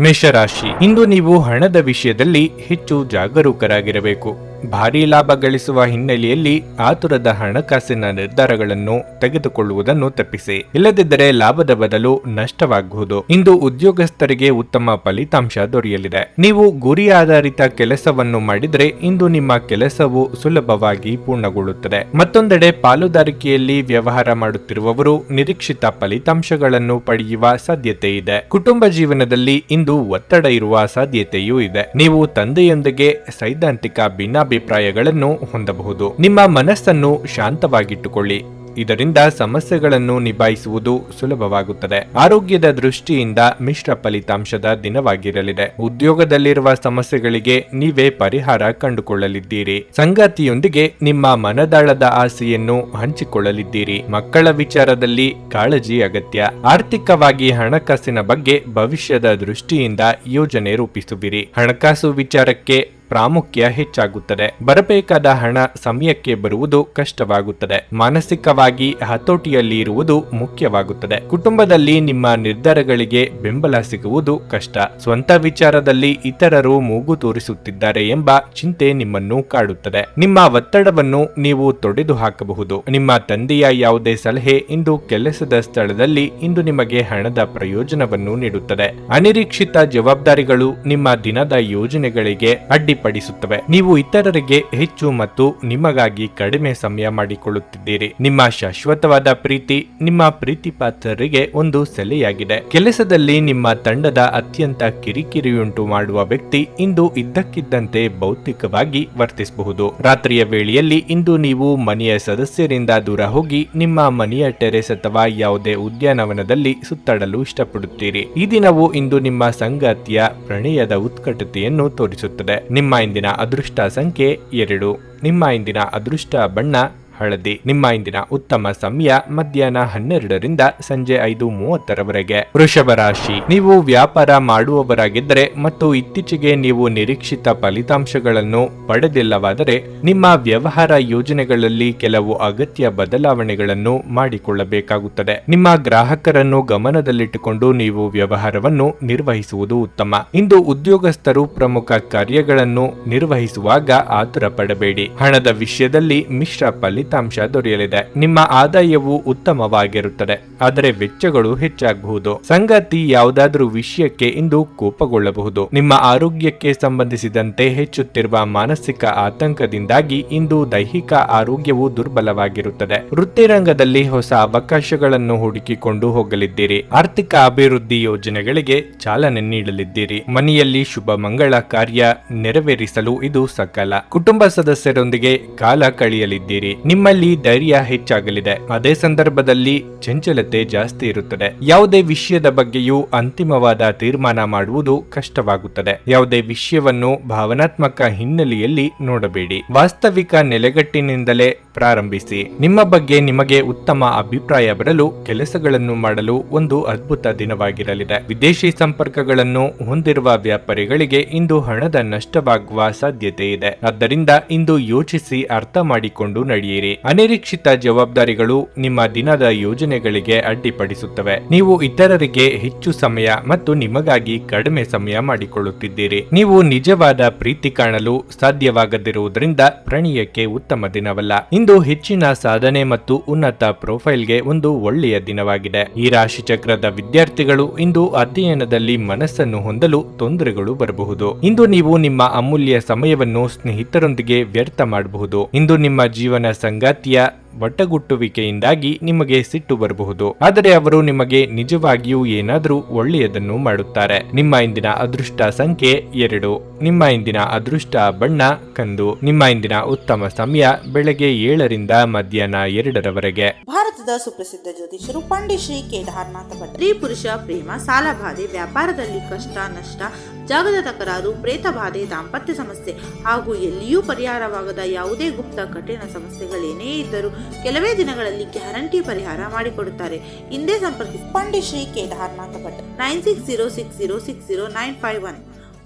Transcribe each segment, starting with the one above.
ಮೇಷರಾಶಿ. ಇಂದು ನೀವು ಹಣದ ವಿಷಯದಲ್ಲಿ ಹೆಚ್ಚು ಜಾಗರೂಕರಾಗಿರಬೇಕು. ಭಾರೀ ಲಾಭ ಗಳಿಸುವ ಹಿನ್ನೆಲೆಯಲ್ಲಿ ಆತುರದ ಹಣಕಾಸಿನ ನಿರ್ಧಾರಗಳನ್ನು ತೆಗೆದುಕೊಳ್ಳುವುದನ್ನು ತಪ್ಪಿಸಿ. ಇಲ್ಲದಿದ್ದರೆ ಲಾಭದ ಬದಲು ನಷ್ಟವಾಗಬಹುದು ಇಂದು ಉದ್ಯೋಗಸ್ಥರಿಗೆ ಉತ್ತಮ ಫಲಿತಾಂಶ ದೊರೆಯಲಿದೆ. ನೀವು ಗುರಿ ಆಧಾರಿತ ಕೆಲಸವನ್ನು ಮಾಡಿದರೆ ಇಂದು ನಿಮ್ಮ ಕೆಲಸವು ಸುಲಭವಾಗಿ ಪೂರ್ಣಗೊಳ್ಳುತ್ತದೆ. ಮತ್ತೊಂದೆಡೆ ಪಾಲುದಾರಿಕೆಯಲ್ಲಿ ವ್ಯವಹಾರ ಮಾಡುತ್ತಿರುವವರು ನಿರೀಕ್ಷಿತ ಫಲಿತಾಂಶಗಳನ್ನು ಪಡೆಯುವ ಸಾಧ್ಯತೆ ಇದೆ. ಕುಟುಂಬ ಜೀವನದಲ್ಲಿ ಒತ್ತಡ ಇರುವ ಸಾಧ್ಯತೆಯೂ ಇದೆ. ನೀವು ತಂದೆಯೊಂದಿಗೆ ಸೈದ್ಧಾಂತಿಕ ಭಿನ್ನಾಭಿಪ್ರಾಯಗಳನ್ನು ಹೊಂದಬಹುದು. ನಿಮ್ಮ ಮನಸ್ಸನ್ನು ಶಾಂತವಾಗಿಟ್ಟುಕೊಳ್ಳಿ. ಇದರಿಂದ ಸಮಸ್ಯೆಗಳನ್ನು ನಿಭಾಯಿಸುವುದು ಸುಲಭವಾಗುತ್ತದೆ. ಆರೋಗ್ಯದ ದೃಷ್ಟಿಯಿಂದ ಮಿಶ್ರ ಫಲಿತಾಂಶದ ದಿನವಾಗಿರಲಿದೆ. ಉದ್ಯೋಗದಲ್ಲಿರುವ ಸಮಸ್ಯೆಗಳಿಗೆ ನೀವೇ ಪರಿಹಾರ ಕಂಡುಕೊಳ್ಳಲಿದ್ದೀರಿ. ಸಂಗಾತಿಯೊಂದಿಗೆ ನಿಮ್ಮ ಮನದಾಳದ ಆಸೆಯನ್ನು ಹಂಚಿಕೊಳ್ಳಲಿದ್ದೀರಿ. ಮಕ್ಕಳ ವಿಚಾರದಲ್ಲಿ ಕಾಳಜಿ ಅಗತ್ಯ. ಆರ್ಥಿಕವಾಗಿ ಹಣಕಾಸಿನ ಬಗ್ಗೆ ಭವಿಷ್ಯದ ದೃಷ್ಟಿಯಿಂದ ಯೋಜನೆ ರೂಪಿಸುವಿರಿ. ಹಣಕಾಸು ವಿಚಾರಕ್ಕೆ ಪ್ರಾಮುಖ್ಯ ಹೆಚ್ಚಾಗುತ್ತದೆ. ಬರಬೇಕಾದ ಹಣ ಸಮಯಕ್ಕೆ ಬರುವುದು ಕಷ್ಟವಾಗುತ್ತದೆ. ಮಾನಸಿಕವಾಗಿ ಹತೋಟಿಯಲ್ಲಿ ಇರುವುದು ಮುಖ್ಯವಾಗುತ್ತದೆ. ಕುಟುಂಬದಲ್ಲಿ ನಿಮ್ಮ ನಿರ್ಧಾರಗಳಿಗೆ ಬೆಂಬಲ ಸಿಗುವುದು ಕಷ್ಟ. ಸ್ವಂತ ವಿಚಾರದಲ್ಲಿ ಇತರರು ಮೂಗು ತೋರಿಸುತ್ತಿದ್ದಾರೆ ಎಂಬ ಚಿಂತೆ ನಿಮ್ಮನ್ನು ಕಾಡುತ್ತದೆ. ನಿಮ್ಮ ಒತ್ತಡವನ್ನು ನೀವು ತೊಡೆದು ಹಾಕಬಹುದು. ನಿಮ್ಮ ತಂದೆಯ ಯಾವುದೇ ಸಲಹೆ ಇಂದು ಕೆಲಸದ ಸ್ಥಳದಲ್ಲಿ ಇಂದು ನಿಮಗೆ ಹಣದ ಪ್ರಯೋಜನವನ್ನು ನೀಡುತ್ತದೆ. ಅನಿರೀಕ್ಷಿತ ಜವಾಬ್ದಾರಿಗಳು ನಿಮ್ಮ ದಿನದ ಯೋಜನೆಗಳಿಗೆ ಅಡ್ಡಿಪಡಿಸುತ್ತವೆ ನೀವು ಇತರರಿಗೆ ಹೆಚ್ಚು ಮತ್ತು ನಿಮಗಾಗಿ ಕಡಿಮೆ ಸಮಯ ಮಾಡಿಕೊಳ್ಳುತ್ತಿದ್ದೀರಿ. ನಿಮ್ಮ ಶಾಶ್ವತವಾದ ಪ್ರೀತಿ ನಿಮ್ಮ ಪ್ರೀತಿ ಪಾತ್ರರಿಗೆ ಒಂದು ಸೆಲೆಯಾಗಿದೆ. ಕೆಲಸದಲ್ಲಿ ನಿಮ್ಮ ತಂಡದ ಅತ್ಯಂತ ಕಿರಿಕಿರಿಯುಂಟು ಮಾಡುವ ವ್ಯಕ್ತಿ ಇಂದು ಇದ್ದಕ್ಕಿದ್ದಂತೆ ಭೌತಿಕವಾಗಿ ವರ್ತಿಸಬಹುದು. ರಾತ್ರಿಯ ವೇಳೆಯಲ್ಲಿ ಇಂದು ನೀವು ಮನೆಯ ಸದಸ್ಯರಿಂದ ದೂರ ಹೋಗಿ ನಿಮ್ಮ ಮನೆಯ ಟೆರೆಸ್ ಅಥವಾ ಯಾವುದೇ ಉದ್ಯಾನವನದಲ್ಲಿ ಸುತ್ತಾಡಲು ಇಷ್ಟಪಡುತ್ತೀರಿ. ಈ ದಿನವು ಇಂದು ನಿಮ್ಮ ಸಂಗಾತಿಯ ಪ್ರಣಯದ ಉತ್ಕಟತೆಯನ್ನು ತೋರಿಸುತ್ತದೆ. ನಿಮ್ಮ ಇಂದಿನ ಅದೃಷ್ಟ ಸಂಖ್ಯೆ ಎರಡು. ನಿಮ್ಮ ಇಂದಿನ ಅದೃಷ್ಟ ಬಣ್ಣ ಹಳದಿ. ನಿಮ್ಮ ಇಂದಿನ ಉತ್ತಮ ಸಮಯ ಮಧ್ಯಾಹ್ನ ಹನ್ನೆರಡರಿಂದ ಸಂಜೆ ಐದು ಮೂವತ್ತರವರೆಗೆ. ವೃಷಭ ರಾಶಿ. ನೀವು ವ್ಯಾಪಾರ ಮಾಡುವವರಾಗಿದ್ದರೆ ಮತ್ತು ಇತ್ತೀಚೆಗೆ ನೀವು ನಿರೀಕ್ಷಿತ ಫಲಿತಾಂಶಗಳನ್ನು ಪಡೆದಿಲ್ಲವಾದರೆ ನಿಮ್ಮ ವ್ಯವಹಾರ ಯೋಜನೆಗಳಲ್ಲಿ ಕೆಲವು ಅಗತ್ಯ ಬದಲಾವಣೆಗಳನ್ನು ಮಾಡಿಕೊಳ್ಳಬೇಕಾಗುತ್ತದೆ. ನಿಮ್ಮ ಗ್ರಾಹಕರನ್ನು ಗಮನದಲ್ಲಿಟ್ಟುಕೊಂಡು ನೀವು ವ್ಯವಹಾರವನ್ನು ನಿರ್ವಹಿಸುವುದು ಉತ್ತಮ. ಇಂದು ಉದ್ಯೋಗಸ್ಥರು ಪ್ರಮುಖ ಕಾರ್ಯಗಳನ್ನು ನಿರ್ವಹಿಸುವಾಗ ಆತುರ ಪಡಬೇಡಿ ಹಣದ ವಿಷಯದಲ್ಲಿ ಮಿಶ್ರ ಫಲಿತಾಂಶ ದೊರೆಯಲಿದೆ. ನಿಮ್ಮ ಆದಾಯವು ಉತ್ತಮವಾಗಿರುತ್ತದೆ, ಆದರೆ ವೆಚ್ಚಗಳು ಹೆಚ್ಚಾಗಬಹುದು. ಸಂಗಾತಿ ಯಾವುದಾದರೂ ವಿಷಯಕ್ಕೆ ಇಂದು ಕೋಪಗೊಳ್ಳಬಹುದು. ನಿಮ್ಮ ಆರೋಗ್ಯಕ್ಕೆ ಸಂಬಂಧಿಸಿದಂತೆ ಹೆಚ್ಚುತ್ತಿರುವ ಮಾನಸಿಕ ಆತಂಕದಿಂದಾಗಿ ಇಂದು ದೈಹಿಕ ಆರೋಗ್ಯವು ದುರ್ಬಲವಾಗಿರುತ್ತದೆ. ವೃತ್ತಿರಂಗದಲ್ಲಿ ಹೊಸ ಅವಕಾಶಗಳನ್ನು ಹುಡುಕಿಕೊಂಡು ಹೋಗಲಿದ್ದೀರಿ. ಆರ್ಥಿಕ ಅಭಿವೃದ್ಧಿ ಯೋಜನೆಗಳಿಗೆ ಚಾಲನೆ ನೀಡಲಿದ್ದೀರಿ. ಮನೆಯಲ್ಲಿ ಶುಭ ಮಂಗಳ ಕಾರ್ಯ ನೆರವೇರಿಸಲು ಇದು ಸಕಾಲ. ಕುಟುಂಬ ಸದಸ್ಯರೊಂದಿಗೆ ಕಾಲ ಕಳೆಯಲಿದ್ದೀರಿ. ನಿಮ್ಮಲ್ಲಿ ಧೈರ್ಯ ಹೆಚ್ಚಾಗಲಿದೆ. ಅದೇ ಸಂದರ್ಭದಲ್ಲಿ ಚಂಚಲತೆ ಜಾಸ್ತಿ ಇರುತ್ತದೆ. ಯಾವುದೇ ವಿಷಯದ ಬಗ್ಗೆಯೂ ಅಂತಿಮವಾದ ತೀರ್ಮಾನ ಮಾಡುವುದು ಕಷ್ಟವಾಗುತ್ತದೆ. ಯಾವುದೇ ವಿಷಯವನ್ನು ಭಾವನಾತ್ಮಕ ಹಿನ್ನೆಲೆಯಲ್ಲಿ ನೋಡಬೇಡಿ. ವಾಸ್ತವಿಕ ನೆಲೆಗಟ್ಟಿನಿಂದಲೇ ಪ್ರಾರಂಭಿಸಿ. ನಿಮ್ಮ ಬಗ್ಗೆ ನಿಮಗೆ ಉತ್ತಮ ಅಭಿಪ್ರಾಯ ಬರಲು ಕೆಲಸಗಳನ್ನು ಮಾಡಲು ಒಂದು ಅದ್ಭುತ ದಿನವಾಗಿರಲಿದೆ. ವಿದೇಶಿ ಸಂಪರ್ಕಗಳನ್ನು ಹೊಂದಿರುವ ವ್ಯಾಪಾರಿಗಳಿಗೆ ಇಂದು ಹಣದ ನಷ್ಟವಾಗುವ ಸಾಧ್ಯತೆ ಇದೆ. ಆದ್ದರಿಂದ ಇಂದು ಯೋಚಿಸಿ ಅರ್ಥ ಮಾಡಿಕೊಂಡು ನಡೆಯಿರಿ. ಅನಿರೀಕ್ಷಿತ ಜವಾಬ್ದಾರಿಗಳು ನಿಮ್ಮ ದಿನದ ಯೋಜನೆಗಳಿಗೆ ಅಡ್ಡಿಪಡಿಸುತ್ತವೆ. ನೀವು ಇತರರಿಗೆ ಹೆಚ್ಚು ಸಮಯ ಮತ್ತು ನಿಮಗಾಗಿ ಕಡಿಮೆ ಸಮಯ ಮಾಡಿಕೊಳ್ಳುತ್ತಿದ್ದೀರಿ. ನೀವು ನಿಜವಾದ ಪ್ರೀತಿ ಕಾಣಲು ಸಾಧ್ಯವಾಗದಿರುವುದರಿಂದ ಪ್ರಣಯಕ್ಕೆ ಉತ್ತಮ ದಿನವಲ್ಲ. ಇಂದು ಹೆಚ್ಚಿನ ಸಾಧನೆ ಮತ್ತು ಉನ್ನತ ಪ್ರೊಫೈಲ್ಗೆ ಒಂದು ಒಳ್ಳೆಯ ದಿನವಾಗಿದೆ. ಈ ರಾಶಿ ಚಕ್ರದ ವಿದ್ಯಾರ್ಥಿಗಳು ಇಂದು ಅಧ್ಯಯನದಲ್ಲಿ ಮನಸ್ಸನ್ನು ಹೊಂದಲು ತೊಂದರೆಗಳು ಬರಬಹುದು. ಇಂದು ನೀವು ನಿಮ್ಮ ಅಮೂಲ್ಯ ಸಮಯವನ್ನು ಸ್ನೇಹಿತರೊಂದಿಗೆ ವ್ಯರ್ಥ ಮಾಡಬಹುದು. ಇಂದು ನಿಮ್ಮ ಜೀವನ ಸಂಗಾತಿಯ ಒಟ್ಟಗುಟ್ಟುವಿಕೆಯಿಂದಾಗಿ ನಿಮಗೆ ಸಿಟ್ಟು ಬರಬಹುದು. ಆದರೆ ಅವರು ನಿಮಗೆ ನಿಜವಾಗಿಯೂ ಏನಾದರೂ ಒಳ್ಳೆಯದನ್ನು ಮಾಡುತ್ತಾರೆ. ನಿಮ್ಮ ಇಂದಿನ ಅದೃಷ್ಟ ಸಂಖ್ಯೆ ಎರಡು. ನಿಮ್ಮ ಇಂದಿನ ಅದೃಷ್ಟ ಬಣ್ಣ ಕಂದು. ನಿಮ್ಮ ಇಂದಿನ ಉತ್ತಮ ಸಮಯ ಬೆಳಗ್ಗೆ ಏಳರಿಂದ ಮಧ್ಯಾಹ್ನ ಎರಡರವರೆಗೆ. ಭಾರತದ ಸುಪ್ರಸಿದ್ಧ ಜ್ಯೋತಿಷರು ಪಂಡಿತ್ ಶ್ರೀ ಕೇದಾರನಾಥ ಭಟ್. ಸ್ತ್ರೀ ಪುರುಷ ಪ್ರೇಮ, ಸಾಲಬಾಧೆ, ವ್ಯಾಪಾರದಲ್ಲಿ ಕಷ್ಟ, ನಷ್ಟ ಜಾಗದ ತಕರಾರು ಪ್ರೇತ ಬಾಧೆ ದಾಂಪತ್ಯ ಸಮಸ್ಯೆ ಹಾಗೂ ಎಲ್ಲಿಯೂ ಪರಿಹಾರವಾಗದ ಯಾವುದೇ ಗುಪ್ತ ಕಠಿಣ ಸಮಸ್ಯೆಗಳೇನೇ ಇದ್ದರೂ ಕೆಲವೇ ದಿನಗಳಲ್ಲಿ ಗ್ಯಾರಂಟಿ ಪರಿಹಾರ ಮಾಡಿಕೊಡುತ್ತಾರೆ. ಹಿಂದೆ ಸಂಪರ್ಕಿಸಿ. Pandit Shri Kedarnath Bhat. Nine six zero six zero six zero nine five one.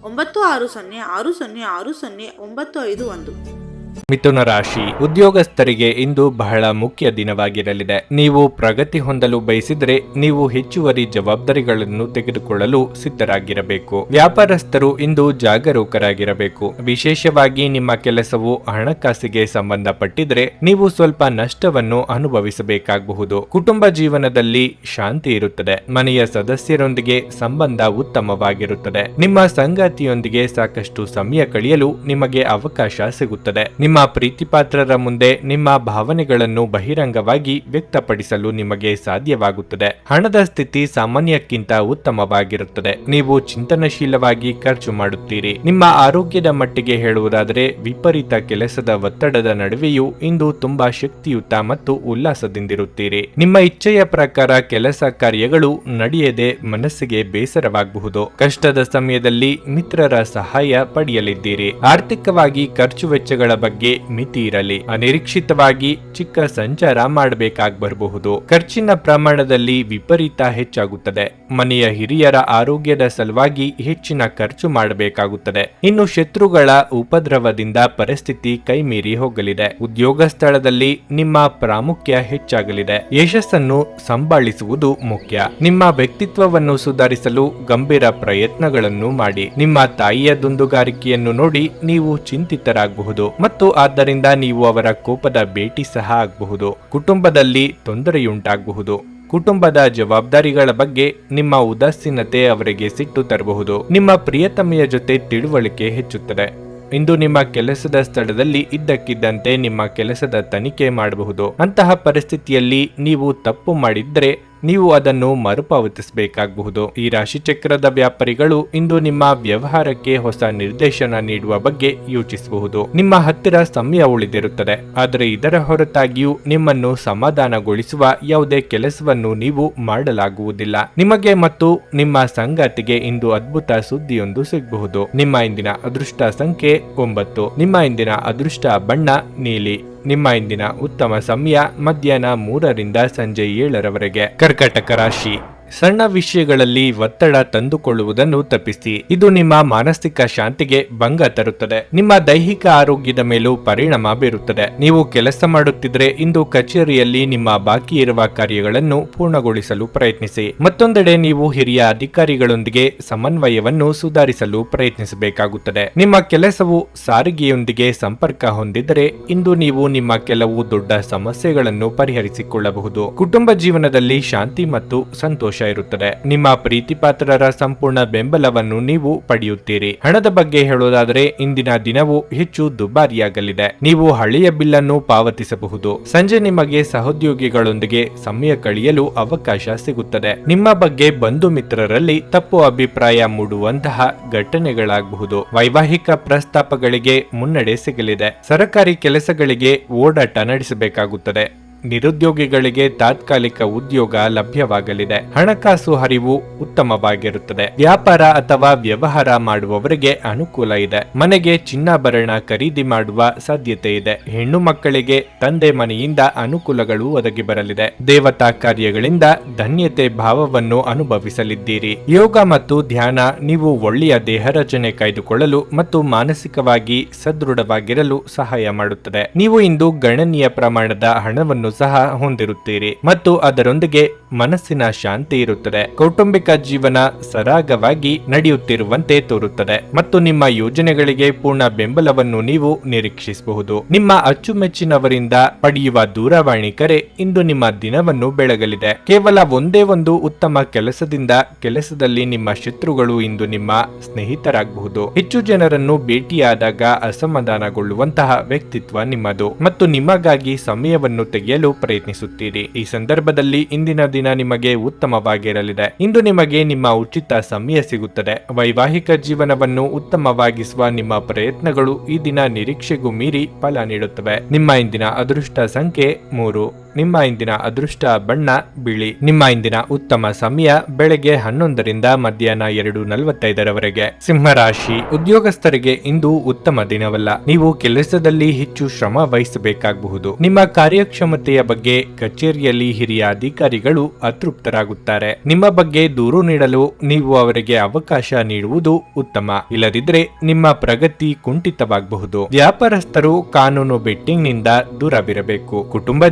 ಒಂಬತ್ತು ಆರು ಸೊನ್ನೆ ಆರು ಸೊನ್ನೆ ಆರು ಸೊನ್ನೆ ಒಂಬತ್ತು ಐದು ಒಂದು. ಮಿಥುನ ರಾಶಿ ಉದ್ಯೋಗಸ್ಥರಿಗೆ ಇಂದು ಬಹಳ ಮುಖ್ಯ ದಿನವಾಗಿರಲಿದೆ. ನೀವು ಪ್ರಗತಿ ಹೊಂದಲು ಬಯಸಿದರೆ ನೀವು ಹೆಚ್ಚುವರಿ ಜವಾಬ್ದಾರಿಗಳನ್ನು ತೆಗೆದುಕೊಳ್ಳಲು ಸಿದ್ಧರಾಗಿರಬೇಕು. ವ್ಯಾಪಾರಸ್ಥರು ಇಂದು ಜಾಗರೂಕರಾಗಿರಬೇಕು. ವಿಶೇಷವಾಗಿ ನಿಮ್ಮ ಕೆಲಸವು ಹಣಕಾಸಿಗೆ ಸಂಬಂಧಪಟ್ಟಿದ್ರೆ ನೀವು ಸ್ವಲ್ಪ ನಷ್ಟವನ್ನು ಅನುಭವಿಸಬೇಕಾಗಬಹುದು. ಕುಟುಂಬ ಜೀವನದಲ್ಲಿ ಶಾಂತಿ ಇರುತ್ತದೆ. ಮನೆಯ ಸದಸ್ಯರೊಂದಿಗೆ ಸಂಬಂಧ ಉತ್ತಮವಾಗಿರುತ್ತದೆ. ನಿಮ್ಮ ಸಂಗಾತಿಯೊಂದಿಗೆ ಸಾಕಷ್ಟು ಸಮಯ ಕಳೆಯಲು ನಿಮಗೆ ಅವಕಾಶ ಸಿಗುತ್ತದೆ. ನಿಮ್ಮ ಪ್ರೀತಿಪಾತ್ರರ ಮುಂದೆ ನಿಮ್ಮ ಭಾವನೆಗಳನ್ನು ಬಹಿರಂಗವಾಗಿ ವ್ಯಕ್ತಪಡಿಸಲು ನಿಮಗೆ ಸಾಧ್ಯವಾಗುತ್ತದೆ. ಹಣದ ಸ್ಥಿತಿ ಸಾಮಾನ್ಯಕ್ಕಿಂತ ಉತ್ತಮವಾಗಿರುತ್ತದೆ. ನೀವು ಚಿಂತನಶೀಲವಾಗಿ ಖರ್ಚು ಮಾಡುತ್ತೀರಿ. ನಿಮ್ಮ ಆರೋಗ್ಯದ ಮಟ್ಟಿಗೆ ಹೇಳುವುದಾದರೆ ವಿಪರೀತ ಕೆಲಸದ ಒತ್ತಡದ ನಡುವೆಯೂ ಇಂದು ತುಂಬಾ ಶಕ್ತಿಯುತ ಮತ್ತು ಉಲ್ಲಾಸದಿಂದಿರುತ್ತೀರಿ. ನಿಮ್ಮ ಇಚ್ಛೆಯ ಪ್ರಕಾರ ಕೆಲಸ ಕಾರ್ಯಗಳು ನಡೆಯದೆ ಮನಸ್ಸಿಗೆ ಬೇಸರವಾಗಬಹುದು. ಕಷ್ಟದ ಸಮಯದಲ್ಲಿ ಮಿತ್ರರ ಸಹಾಯ ಪಡೆಯಲಿದ್ದೀರಿ. ಆರ್ಥಿಕವಾಗಿ ಖರ್ಚು ವೆಚ್ಚಗಳ ಬಗ್ಗೆ ಮಿತಿ ಇರಲಿ ಅನಿರೀಕ್ಷಿತವಾಗಿ ಚಿಕ್ಕ ಸಂಚಾರ ಮಾಡಬೇಕಾಗಿ ಬರಬಹುದು ಖರ್ಚಿನ ಪ್ರಮಾಣದಲ್ಲಿ ವಿಪರೀತ ಹೆಚ್ಚಾಗುತ್ತದೆ. ಮನೆಯ ಹಿರಿಯರ ಆರೋಗ್ಯದ ಸಲುವಾಗಿ ಹೆಚ್ಚಿನ ಖರ್ಚು ಮಾಡಬೇಕಾಗುತ್ತದೆ. ಇನ್ನು ಶತ್ರುಗಳ ಉಪದ್ರವದಿಂದ ಪರಿಸ್ಥಿತಿ ಕೈಮೀರಿ ಹೋಗಲಿದೆ. ಉದ್ಯೋಗ ಸ್ಥಳದಲ್ಲಿ ನಿಮ್ಮ ಪ್ರಾಮುಖ್ಯ ಹೆಚ್ಚಾಗಲಿದೆ. ಯಶಸ್ಸನ್ನು ಸಂಭಾಳಿಸುವುದು ಮುಖ್ಯ. ನಿಮ್ಮ ವ್ಯಕ್ತಿತ್ವವನ್ನು ಸುಧಾರಿಸಲು ಗಂಭೀರ ಪ್ರಯತ್ನಗಳನ್ನು ಮಾಡಿ. ನಿಮ್ಮ ತಾಯಿಯ ದುಂದುಗಾರಿಕೆಯನ್ನು ನೋಡಿ ನೀವು ಚಿಂತಿತರಾಗಬಹುದು. ಮತ್ತು ಆದ್ದರಿಂದ ನೀವು ಅವರ ಕೋಪದ ಭೇಟಿ ಸಹ ಆಗಬಹುದು. ಕುಟುಂಬದಲ್ಲಿ ತೊಂದರೆಯುಂಟಾಗಬಹುದು. ಕುಟುಂಬದ ಜವಾಬ್ದಾರಿಗಳ ಬಗ್ಗೆ ನಿಮ್ಮ ಉದಾಸೀನತೆ ಅವರಿಗೆ ಸಿಟ್ಟು ತರಬಹುದು. ನಿಮ್ಮ ಪ್ರಿಯತಮೆಯ ಜೊತೆ ತಿಳುವಳಿಕೆ ಹೆಚ್ಚುತ್ತದೆ. ಇಂದು ನಿಮ್ಮ ಕೆಲಸದ ಸ್ಥಳದಲ್ಲಿ ಇದ್ದಕ್ಕಿದ್ದಂತೆ ನಿಮ್ಮ ಕೆಲಸದ ತನಿಖೆ ಮಾಡಬಹುದು. ಅಂತಹ ಪರಿಸ್ಥಿತಿಯಲ್ಲಿ ನೀವು ತಪ್ಪು ಮಾಡಿದ್ರೆ ನೀವು ಅದನ್ನು ಮರುಪಾವತಿಸಬೇಕಾಗಬಹುದು. ಈ ರಾಶಿಚಕ್ರದ ವ್ಯಾಪಾರಿಗಳು ಇಂದು ನಿಮ್ಮ ವ್ಯವಹಾರಕ್ಕೆ ಹೊಸ ನಿರ್ದೇಶನ ನೀಡುವ ಬಗ್ಗೆ ಯೋಚಿಸಬಹುದು. ನಿಮ್ಮ ಹತ್ತಿರ ಸಮಯ ಉಳಿದಿರುತ್ತದೆ. ಆದರೆ ಇದರ ಹೊರತಾಗಿಯೂ ನಿಮ್ಮನ್ನು ಸಮಾಧಾನಗೊಳಿಸುವ ಯಾವುದೇ ಕೆಲಸವನ್ನು ನೀವು ಮಾಡಲಾಗುವುದಿಲ್ಲ. ನಿಮಗೆ ಮತ್ತು ನಿಮ್ಮ ಸಂಗಾತಿಗೆ ಇಂದು ಅದ್ಭುತ ಸುದ್ದಿಯೊಂದು ಸಿಗಬಹುದು. ನಿಮ್ಮ ಇಂದಿನ ಅದೃಷ್ಟ ಸಂಖ್ಯೆ ಒಂಬತ್ತು. ನಿಮ್ಮ ಇಂದಿನ ಅದೃಷ್ಟ ಬಣ್ಣ ನೀಲಿ. ನಿಮ್ಮ ಇಂದಿನ ಉತ್ತಮ ಸಮಯ ಮಧ್ಯಾಹ್ನ ಮೂರರಿಂದ ಸಂಜೆ ಏಳರವರೆಗೆ. ಕರ್ಕಟಕ ರಾಶಿ. ಸಣ್ಣ ವಿಷಯಗಳಲ್ಲಿ ಒತ್ತಡ ತಂದುಕೊಳ್ಳುವುದನ್ನು ತಪ್ಪಿಸಿ. ಇದು ನಿಮ್ಮ ಮಾನಸಿಕ ಶಾಂತಿಗೆ ಭಂಗ ತರುತ್ತದೆ. ನಿಮ್ಮ ದೈಹಿಕ ಆರೋಗ್ಯದ ಮೇಲೂ ಪರಿಣಾಮ ಬೀರುತ್ತದೆ. ನೀವು ಕೆಲಸ ಮಾಡುತ್ತಿದ್ರೆ ಇಂದು ಕಚೇರಿಯಲ್ಲಿ ನಿಮ್ಮ ಬಾಕಿ ಇರುವ ಕಾರ್ಯಗಳನ್ನು ಪೂರ್ಣಗೊಳಿಸಲು ಪ್ರಯತ್ನಿಸಿ. ಮತ್ತೊಂದೆಡೆ ನೀವು ಹಿರಿಯ ಅಧಿಕಾರಿಗಳೊಂದಿಗೆ ಸಮನ್ವಯವನ್ನು ಸುಧಾರಿಸಲು ಪ್ರಯತ್ನಿಸಬೇಕಾಗುತ್ತದೆ. ನಿಮ್ಮ ಕೆಲಸವು ಸಾರಿಗೆಯೊಂದಿಗೆ ಸಂಪರ್ಕ ಹೊಂದಿದ್ದರೆ ಇಂದು ನೀವು ನಿಮ್ಮ ಕೆಲವು ದೊಡ್ಡ ಸಮಸ್ಯೆಗಳನ್ನು ಪರಿಹರಿಸಿಕೊಳ್ಳಬಹುದು. ಕುಟುಂಬ ಜೀವನದಲ್ಲಿ ಶಾಂತಿ ಮತ್ತು ಸಂತೋಷ ಇರುತ್ತದೆ. ನಿಮ್ಮ ಪ್ರೀತಿಪಾತ್ರರ ಸಂಪೂರ್ಣ ಬೆಂಬಲವನ್ನು ನೀವು ಪಡೆಯುತ್ತೀರಿ. ಹಣದ ಬಗ್ಗೆ ಹೇಳೋದಾದರೆ, ಇಂದಿನ ದಿನವು ಹೆಚ್ಚು ದುಬಾರಿಯಾಗಲಿದೆ. ನೀವು ಹಳೆಯ ಬಿಲ್ಲನ್ನು ಪಾವತಿಸಬಹುದು. ಸಂಜೆ ನಿಮಗೆ ಸಹೋದ್ಯೋಗಿಗಳೊಂದಿಗೆ ಸಮಯ ಕಳೆಯಲು ಅವಕಾಶ ಸಿಗುತ್ತದೆ. ನಿಮ್ಮ ಬಗ್ಗೆ ಬಂಧು ಮಿತ್ರರಲ್ಲಿ ತಪ್ಪು ಅಭಿಪ್ರಾಯ ಮೂಡುವಂತಹ ಘಟನೆಗಳಾಗಬಹುದು. ವೈವಾಹಿಕ ಪ್ರಸ್ತಾಪಗಳಿಗೆ ಮುನ್ನಡೆ ಸಿಗಲಿದೆ. ಸರಕಾರಿ ಕೆಲಸಗಳಿಗೆ ಓಡಾಟ ನಡೆಸಬೇಕಾಗುತ್ತದೆ. ನಿರುದ್ಯೋಗಿಗಳಿಗೆ ತಾತ್ಕಾಲಿಕ ಉದ್ಯೋಗ ಲಭ್ಯವಾಗಲಿದೆ. ಹಣಕಾಸು ಹರಿವು ಉತ್ತಮವಾಗಿರುತ್ತದೆ. ವ್ಯಾಪಾರ ಅಥವಾ ವ್ಯವಹಾರ ಮಾಡುವವರಿಗೆ ಅನುಕೂಲ ಇದೆ. ಮನೆಗೆ ಚಿನ್ನಾಭರಣ ಖರೀದಿ ಮಾಡುವ ಸಾಧ್ಯತೆ ಇದೆ. ಹೆಣ್ಣು ಮಕ್ಕಳಿಗೆ ತಂದೆ ಮನೆಯಿಂದ ಅನುಕೂಲಗಳು ಒದಗಿ ಬರಲಿದೆ. ದೇವತಾ ಕಾರ್ಯಗಳಿಂದ ಧನ್ಯತೆ ಭಾವವನ್ನು ಅನುಭವಿಸಲಿದ್ದೀರಿ. ಯೋಗ ಮತ್ತು ಧ್ಯಾನ ನೀವು ಒಳ್ಳೆಯ ದೇಹ ರಚನೆ ಕಾಯ್ದುಕೊಳ್ಳಲು ಮತ್ತು ಮಾನಸಿಕವಾಗಿ ಸದೃಢವಾಗಿರಲು ಸಹಾಯ ಮಾಡುತ್ತದೆ. ನೀವು ಇಂದು ಗಣನೀಯ ಪ್ರಮಾಣದ ಹಣವನ್ನು ಸಹ ಹೊಂದಿರುತ್ತೀರಿ ಮತ್ತು ಅದರೊಂದಿಗೆ ಮನಸ್ಸಿನ ಶಾಂತಿ ಇರುತ್ತದೆ. ಕೌಟುಂಬಿಕ ಜೀವನ ಸರಾಗವಾಗಿ ನಡೆಯುತ್ತಿರುವಂತೆ ತೋರುತ್ತದೆ. ಮತ್ತು ನಿಮ್ಮ ಯೋಜನೆಗಳಿಗೆ ಪೂರ್ಣ ಬೆಂಬಲವನ್ನು ನೀವು ನಿರೀಕ್ಷಿಸಬಹುದು. ನಿಮ್ಮ ಅಚ್ಚುಮೆಚ್ಚಿನವರಿಂದ ಪಡೆಯುವ ದೂರವಾಣಿ ಕರೆ ಇಂದು ನಿಮ್ಮ ದಿನವನ್ನು ಬೆಳಗಲಿದೆ. ಕೇವಲ ಒಂದೇ ಒಂದು ಉತ್ತಮ ಕೆಲಸದಿಂದ ಕೆಲಸದಲ್ಲಿ ನಿಮ್ಮ ಶತ್ರುಗಳು ಇಂದು ನಿಮ್ಮ ಸ್ನೇಹಿತರಾಗಬಹುದು. ಹೆಚ್ಚು ಜನರನ್ನು ಭೇಟಿಯಾದಾಗ ಅಸಮಾಧಾನಗೊಳ್ಳುವಂತಹ ವ್ಯಕ್ತಿತ್ವ ನಿಮ್ಮದು. ಮತ್ತು ನಿಮಗಾಗಿ ಸಮಯವನ್ನು ತೆಗೆಯಲು ಪ್ರಯತ್ನಿಸುತ್ತೀರಿ. ಈ ಸಂದರ್ಭದಲ್ಲಿ ಇಂದಿನ ದಿನ ನಿಮಗೆ ಉತ್ತಮವಾಗಿರಲಿದೆ. ಇಂದು ನಿಮಗೆ ನಿಮ್ಮ ಉಚಿತ ಸಮಯ ಸಿಗುತ್ತದೆ. ವೈವಾಹಿಕ ಜೀವನವನ್ನು ಉತ್ತಮವಾಗಿಸುವ ನಿಮ್ಮ ಪ್ರಯತ್ನಗಳು ಈ ದಿನ ನಿರೀಕ್ಷೆಗೂ ಮೀರಿ ಫಲ ನೀಡುತ್ತವೆ. ನಿಮ್ಮ ಇಂದಿನ ಅದೃಷ್ಟ ಸಂಖ್ಯೆ ಮೂರು. ನಿಮ್ಮ ಇಂದಿನ ಅದೃಷ್ಟ ಬಣ್ಣ, ಬಿಳಿ. ನಿಮ್ಮ ಇಂದಿನ ಉತ್ತಮ ಸಮಯ ಬೆಳಗ್ಗೆ ಹನ್ನೊಂದರಿಂದ ಮಧ್ಯಾಹ್ನ ಎರಡು ನಲವತ್ತೈದರವರೆಗೆ. ಸಿಂಹರಾಶಿ ಉದ್ಯೋಗಸ್ಥರಿಗೆ ಇಂದು ಉತ್ತಮ ದಿನವಲ್ಲ. ನೀವು ಕೆಲಸದಲ್ಲಿ ಹೆಚ್ಚು ಶ್ರಮ ವಹಿಸಬೇಕಾಗಬಹುದು. ನಿಮ್ಮ ಕಾರ್ಯಕ್ಷಮತೆಯ ಬಗ್ಗೆ ಕಚೇರಿಯಲ್ಲಿ ಹಿರಿಯ ಅಧಿಕಾರಿಗಳು ಅತೃಪ್ತರಾಗುತ್ತಾರೆ. ನಿಮ್ಮ ಬಗ್ಗೆ ದೂರು ನೀಡಲು ನೀವು ಅವರಿಗೆ ಅವಕಾಶ ನೀಡುವುದು ಉತ್ತಮ. ಇಲ್ಲದಿದ್ರೆ ನಿಮ್ಮ ಪ್ರಗತಿ ಕುಂಠಿತವಾಗಬಹುದು. ವ್ಯಾಪಾರಸ್ಥರು ಕಾನೂನು ಬೆಟ್ಟಿಂಗ್ನಿಂದ ದೂರವಿರಬೇಕು. ಕುಟುಂಬ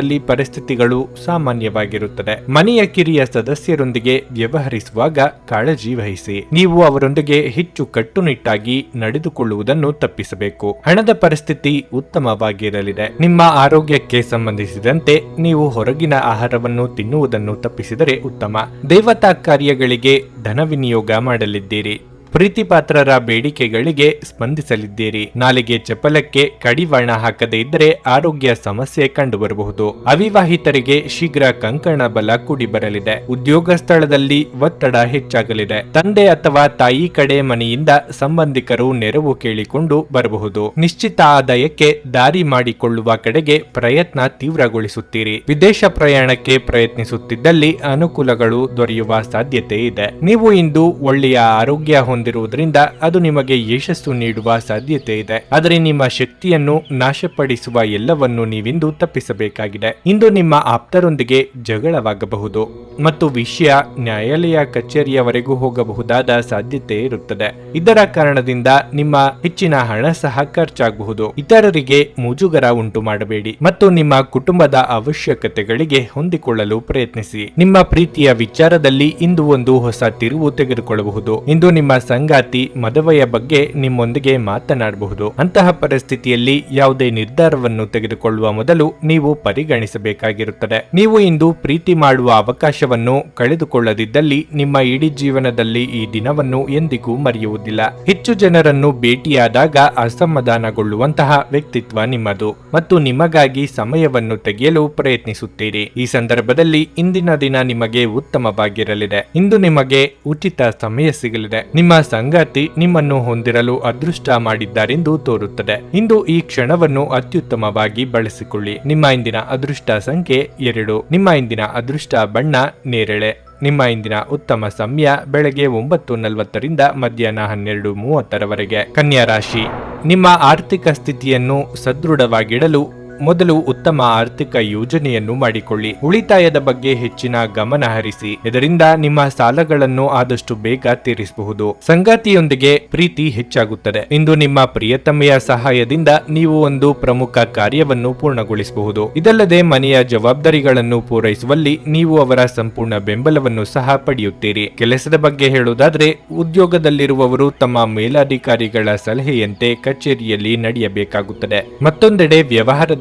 ಜೀವನದಲ್ಲಿ ಪರಿಸ್ಥಿತಿಗಳು ಸಾಮಾನ್ಯವಾಗಿರುತ್ತದೆ. ಮನೆಯ ಕಿರಿಯ ಸದಸ್ಯರೊಂದಿಗೆ ವ್ಯವಹರಿಸುವಾಗ ಕಾಳಜಿ ವಹಿಸಿ. ನೀವು ಅವರೊಂದಿಗೆ ಹೆಚ್ಚು ಕಟ್ಟುನಿಟ್ಟಾಗಿ ನಡೆದುಕೊಳ್ಳುವುದನ್ನು ತಪ್ಪಿಸಬೇಕು. ಹಣದ ಪರಿಸ್ಥಿತಿ ಉತ್ತಮವಾಗಿರಲಿದೆ. ನಿಮ್ಮ ಆರೋಗ್ಯಕ್ಕೆ ಸಂಬಂಧಿಸಿದಂತೆ ನೀವು ಹೊರಗಿನ ಆಹಾರವನ್ನು ತಿನ್ನುವುದನ್ನು ತಪ್ಪಿಸಿದರೆ ಉತ್ತಮ. ದೇವತಾ ಕಾರ್ಯಗಳಿಗೆ ಧನ ವಿನಿಯೋಗ ಮಾಡಲಿದ್ದೀರಿ. ಪ್ರೀತಿಪಾತ್ರರ ಬೇಡಿಕೆಗಳಿಗೆ ಸ್ಪಂದಿಸಲಿದ್ದೀರಿ. ನಾಲಿಗೆ ಚಪಲಕ್ಕೆ ಕಡಿವಾಣ ಹಾಕದೇ ಇದ್ದರೆ ಆರೋಗ್ಯ ಸಮಸ್ಯೆ ಕಂಡುಬರಬಹುದು. ಅವಿವಾಹಿತರಿಗೆ ಶೀಘ್ರ ಕಂಕಣ ಬಲ ಕೂಡಿ ಬರಲಿದೆ. ಉದ್ಯೋಗ ಸ್ಥಳದಲ್ಲಿ ಒತ್ತಡ ಹೆಚ್ಚಾಗಲಿದೆ. ತಂದೆ ಅಥವಾ ತಾಯಿ ಕಡೆ ಮನೆಯಿಂದ ಸಂಬಂಧಿಕರು ನೆರವು ಕೇಳಿಕೊಂಡು ಬರಬಹುದು. ನಿಶ್ಚಿತ ಆದಾಯಕ್ಕೆ ದಾರಿ ಮಾಡಿಕೊಳ್ಳುವ ಕಡೆಗೆ ಪ್ರಯತ್ನ ತೀವ್ರಗೊಳಿಸುತ್ತೀರಿ. ವಿದೇಶ ಪ್ರಯಾಣಕ್ಕೆ ಪ್ರಯತ್ನಿಸುತ್ತಿದ್ದಲ್ಲಿ ಅನುಕೂಲಗಳು ದೊರೆಯುವ ಸಾಧ್ಯತೆ ಇದೆ. ನೀವು ಇಂದು ಒಳ್ಳೆಯ ಆರೋಗ್ಯ ಹೊಂದಿರುವುದರಿಂದ ಅದು ನಿಮಗೆ ಯಶಸ್ಸು ನೀಡುವ ಸಾಧ್ಯತೆ ಇದೆ. ಆದರೆ ನಿಮ್ಮ ಶಕ್ತಿಯನ್ನು ನಾಶಪಡಿಸುವ ಎಲ್ಲವನ್ನು ನೀವಿಂದು ತಪ್ಪಿಸಬೇಕಾಗಿದೆ. ಇಂದು ನಿಮ್ಮ ಆಪ್ತರೊಂದಿಗೆ ಜಗಳವಾಗಬಹುದು ಮತ್ತು ವಿಷಯ ನ್ಯಾಯಾಲಯ ಕಚೇರಿಯವರೆಗೂ ಹೋಗಬಹುದಾದ ಸಾಧ್ಯತೆ ಇರುತ್ತದೆ. ಇದರ ಕಾರಣದಿಂದ ನಿಮ್ಮ ಹೆಚ್ಚಿನ ಹಣ ಸಹ ಖರ್ಚಾಗಬಹುದು. ಇತರರಿಗೆ ಮುಜುಗರ ಉಂಟು ಮಾಡಬೇಡಿ ಮತ್ತು ನಿಮ್ಮ ಕುಟುಂಬದ ಅವಶ್ಯಕತೆಗಳಿಗೆ ಹೊಂದಿಕೊಳ್ಳಲು ಪ್ರಯತ್ನಿಸಿ. ನಿಮ್ಮ ಪ್ರೀತಿಯ ವಿಚಾರದಲ್ಲಿ ಇಂದು ಒಂದು ಹೊಸ ತಿರುವು ತೆಗೆದುಕೊಳ್ಳಬಹುದು. ಇಂದು ನಿಮ್ಮ ಸಂಗಾತಿ ಮದುವೆಯ ಬಗ್ಗೆ ನಿಮ್ಮೊಂದಿಗೆ ಮಾತನಾಡಬಹುದು. ಅಂತಹ ಪರಿಸ್ಥಿತಿಯಲ್ಲಿ ಯಾವುದೇ ನಿರ್ಧಾರವನ್ನು ತೆಗೆದುಕೊಳ್ಳುವ ಮೊದಲು ನೀವು ಪರಿಗಣಿಸಬೇಕಾಗಿರುತ್ತದೆ. ನೀವು ಇಂದು ಪ್ರೀತಿ ಮಾಡುವ ಅವಕಾಶವನ್ನು ಕಳೆದುಕೊಳ್ಳದಿದ್ದಲ್ಲಿ ನಿಮ್ಮ ಇಡೀ ಜೀವನದಲ್ಲಿ ಈ ದಿನವನ್ನು ಎಂದಿಗೂ ಮರೆಯುವುದಿಲ್ಲ. ಹೆಚ್ಚು ಜನರನ್ನು ಭೇಟಿಯಾದಾಗ ಅಸಮಾಧಾನಗೊಳ್ಳುವಂತಹ ವ್ಯಕ್ತಿತ್ವ ನಿಮ್ಮದು ಮತ್ತು ನಿಮಗಾಗಿ ಸಮಯವನ್ನು ತೆಗೆಯಲು ಪ್ರಯತ್ನಿಸುತ್ತೀರಿ. ಈ ಸಂದರ್ಭದಲ್ಲಿ ಇಂದಿನ ದಿನ ನಿಮಗೆ ಉತ್ತಮವಾಗಿರಲಿದೆ. ಇಂದು ನಿಮಗೆ ಉಚಿತ ಸಮಯ ಸಿಗಲಿದೆ. ನಿಮ್ಮ ಸಂಗಾತಿ ನಿಮ್ಮನ್ನು ಹೊಂದಿರಲು ಅದೃಷ್ಟ ಮಾಡಿದ್ದಾರೆಂದು ತೋರುತ್ತದೆ. ಇಂದು ಈ ಕ್ಷಣವನ್ನು ಅತ್ಯುತ್ತಮವಾಗಿ ಬಳಸಿಕೊಳ್ಳಿ. ನಿಮ್ಮ ಇಂದಿನ ಅದೃಷ್ಟ ಸಂಖ್ಯೆ ಎರಡು. ನಿಮ್ಮ ಇಂದಿನ ಅದೃಷ್ಟ ಬಣ್ಣ ನೇರಳೆ. ನಿಮ್ಮ ಇಂದಿನ ಉತ್ತಮ ಸಮಯ ಬೆಳಗ್ಗೆ ಒಂಬತ್ತು ನಲವತ್ತರಿಂದ ಮಧ್ಯಾಹ್ನ ಹನ್ನೆರಡು ಮೂವತ್ತರವರೆಗೆ. ಕನ್ಯಾ ರಾಶಿ. ನಿಮ್ಮ ಆರ್ಥಿಕ ಸ್ಥಿತಿಯನ್ನು ಸದೃಢವಾಗಿಡಲು ಮೊದಲು ಉತ್ತಮ ಆರ್ಥಿಕ ಯೋಜನೆಯನ್ನು ಮಾಡಿಕೊಳ್ಳಿ. ಉಳಿತಾಯದ ಬಗ್ಗೆ ಹೆಚ್ಚಿನ ಗಮನ ಹರಿಸಿ. ಇದರಿಂದ ನಿಮ್ಮ ಸಾಲಗಳನ್ನು ಆದಷ್ಟು ಬೇಗ ತೀರಿಸಬಹುದು. ಸಂಗಾತಿಯೊಂದಿಗೆ ಪ್ರೀತಿ ಹೆಚ್ಚಾಗುತ್ತದೆ. ಇಂದು ನಿಮ್ಮ ಪ್ರಿಯತಮೆಯ ಸಹಾಯದಿಂದ ನೀವು ಒಂದು ಪ್ರಮುಖ ಕಾರ್ಯವನ್ನು ಪೂರ್ಣಗೊಳಿಸಬಹುದು. ಇದಲ್ಲದೆ ಮನೆಯ ಜವಾಬ್ದಾರಿಗಳನ್ನು ಪೂರೈಸುವಲ್ಲಿ ನೀವು ಅವರ ಸಂಪೂರ್ಣ ಬೆಂಬಲವನ್ನು ಸಹ ಪಡೆಯುತ್ತೀರಿ. ಕೆಲಸದ ಬಗ್ಗೆ ಹೇಳುವುದಾದ್ರೆ, ಉದ್ಯೋಗದಲ್ಲಿರುವವರು ತಮ್ಮ ಮೇಲಾಧಿಕಾರಿಗಳ ಸಲಹೆಯಂತೆ ಕಚೇರಿಯಲ್ಲಿ ನಡೆಯಬೇಕಾಗುತ್ತದೆ. ಮತ್ತೊಂದೆಡೆ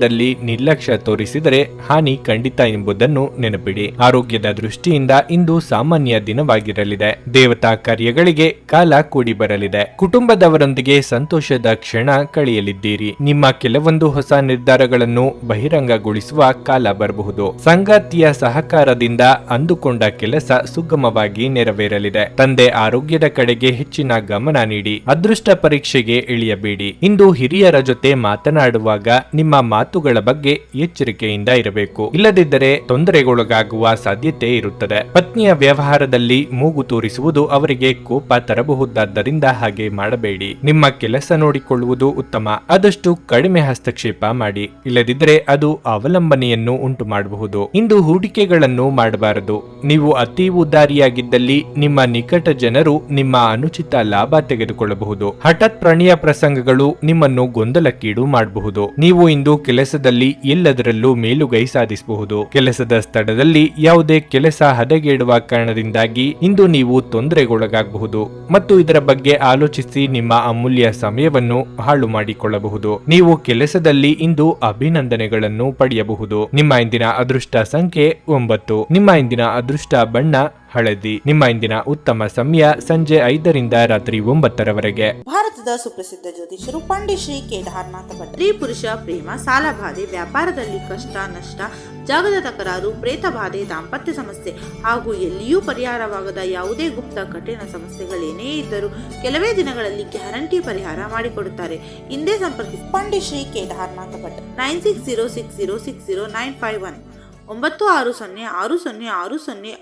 ವ್ಯವಹಾರದಲ್ಲಿ ನಿರ್ಲಕ್ಷ್ಯ ತೋರಿಸಿದರೆ ಹಾನಿ ಖಂಡಿತ ಎಂಬುದನ್ನು ನೆನಪಿಡಿ. ಆರೋಗ್ಯದ ದೃಷ್ಟಿಯಿಂದ ಇಂದು ಸಾಮಾನ್ಯ ದಿನವಾಗಿರಲಿದೆ. ದೇವತಾ ಕಾರ್ಯಗಳಿಗೆ ಕಾಲ ಕೂಡಿ ಬರಲಿದೆ. ಕುಟುಂಬದವರೊಂದಿಗೆ ಸಂತೋಷದ ಕ್ಷಣ ಕಳೆಯಲಿದ್ದೀರಿ. ನಿಮ್ಮ ಕೆಲವೊಂದು ಹೊಸ ನಿರ್ಧಾರಗಳನ್ನು ಬಹಿರಂಗಗೊಳಿಸುವ ಕಾಲ ಬರಬಹುದು. ಸಂಗಾತಿಯ ಸಹಕಾರದಿಂದ ಅಂದುಕೊಂಡ ಕೆಲಸ ಸುಗಮವಾಗಿ ನೆರವೇರಲಿದೆ. ತಂದೆ ಆರೋಗ್ಯದ ಕಡೆಗೆ ಹೆಚ್ಚಿನ ಗಮನ ನೀಡಿ. ಅದೃಷ್ಟ ಪರೀಕ್ಷೆಗೆ ಇಳಿಯಬೇಡಿ. ಇಂದು ಹಿರಿಯರ ಜೊತೆ ಮಾತನಾಡುವಾಗ ನಿಮ್ಮ ಮಾತುಗಳ ಬಗ್ಗೆ ಎಚ್ಚರಿಕೆಯಿಂದ ಇರಬೇಕು. ಇಲ್ಲದಿದ್ದರೆ ತೊಂದರೆಗೊಳಗಾಗುವ ಸಾಧ್ಯತೆ ಇರುತ್ತದೆ. ಪತ್ನಿಯ ವ್ಯವಹಾರದಲ್ಲಿ ಮೂಗು ತೋರಿಸುವುದು ಅವರಿಗೆ ಕೋಪ ತರಬಹುದಾದ್ದರಿಂದ ಹಾಗೆ ಮಾಡಬೇಡಿ. ನಿಮ್ಮ ಕೆಲಸ ನೋಡಿಕೊಳ್ಳುವುದು ಉತ್ತಮ. ಆದಷ್ಟು ಕಡಿಮೆ ಹಸ್ತಕ್ಷೇಪ ಮಾಡಿ. ಇಲ್ಲದಿದ್ದರೆ ಅದು ಅವಲಂಬನೆಯನ್ನು ಉಂಟು ಮಾಡಬಹುದು ಇಂದು ಹೂಡಿಕೆಗಳನ್ನು ಮಾಡಬಾರದು. ನೀವು ಅತಿ ಉದಾರಿಯಾಗಿದ್ದಲ್ಲಿ ನಿಮ್ಮ ನಿಕಟ ಜನರು ನಿಮ್ಮ ಅನುಚಿತ ಲಾಭ ತೆಗೆದುಕೊಳ್ಳಬಹುದು. ಹಠಾತ್ ಪ್ರಣಯ ಪ್ರಸಂಗಗಳು ನಿಮ್ಮನ್ನು ಗೊಂದಲಕ್ಕೀಡು ಮಾಡಬಹುದು. ನೀವು ಇಂದು ಕೆಲಸದಲ್ಲಿ ಎಲ್ಲದರಲ್ಲೂ ಮೇಲುಗೈ ಸಾಧಿಸಬಹುದು. ಕೆಲಸದ ಸ್ಥಳದಲ್ಲಿ ಯಾವುದೇ ಕೆಲಸ ಹದಗೆಡುವ ಕಾರಣದಿಂದಾಗಿ ಇಂದು ನೀವು ತೊಂದರೆಗೊಳಗಾಗಬಹುದು. ಮತ್ತು ಇದರ ಬಗ್ಗೆ ಆಲೋಚಿಸಿ ನಿಮ್ಮ ಅಮೂಲ್ಯ ಸಮಯವನ್ನು ಹಾಳು ಮಾಡಿಕೊಳ್ಳಬಹುದು. ನೀವು ಕೆಲಸದಲ್ಲಿ ಇಂದು ಅಭಿನಂದನೆಗಳನ್ನು ಪಡೆಯಬಹುದು. ನಿಮ್ಮ ಇಂದಿನ ಅದೃಷ್ಟ ಸಂಖ್ಯೆ ಒಂಬತ್ತು. ನಿಮ್ಮ ಇಂದಿನ ಅದೃಷ್ಟ ಬಣ್ಣ ಹಳದಿ. ನಿಮ್ಮ ಇಂದಿನ ಉತ್ತಮ ಸಮಯ ಸಂಜೆ ಐದರಿಂದ ರಾತ್ರಿ ಒಂಬತ್ತರವರೆಗೆ. ಭಾರತದ ಸುಪ್ರಸಿದ್ಧ ಜ್ಯೋತಿಷರು ಪಂಡಿಶ್ರೀ ಕೇದಾರನಾಥ ಭಟ್. ಸ್ತ್ರೀ ಪುರುಷ ಪ್ರೇಮ ಸಾಲ ಬಾಧೆ ವ್ಯಾಪಾರದಲ್ಲಿ ಕಷ್ಟ, ನಷ್ಟ, ಜಾಗದ ತಕರಾರು ಪ್ರೇತ ಬಾಧೆ ದಾಂಪತ್ಯ ಸಮಸ್ಯೆ ಹಾಗೂ ಎಲ್ಲಿಯೂ ಪರಿಹಾರವಾಗದ ಯಾವುದೇ ಗುಪ್ತ ಕಠಿಣ ಸಮಸ್ಯೆಗಳೇನೇ ಇದ್ದರೂ ಕೆಲವೇ ದಿನಗಳಲ್ಲಿ ಗ್ಯಾರಂಟಿ ಪರಿಹಾರ ಮಾಡಿಕೊಡುತ್ತಾರೆ. ಹಿಂದೆ ಸಂಪರ್ಕಿಸಿ. ಪಂಡಿಶ್ರೀ Kedarnath Bhat. Nine six zero six zero six zero nine five one. ಒಂಬತ್ತು ಆರು ಸೊನ್ನೆ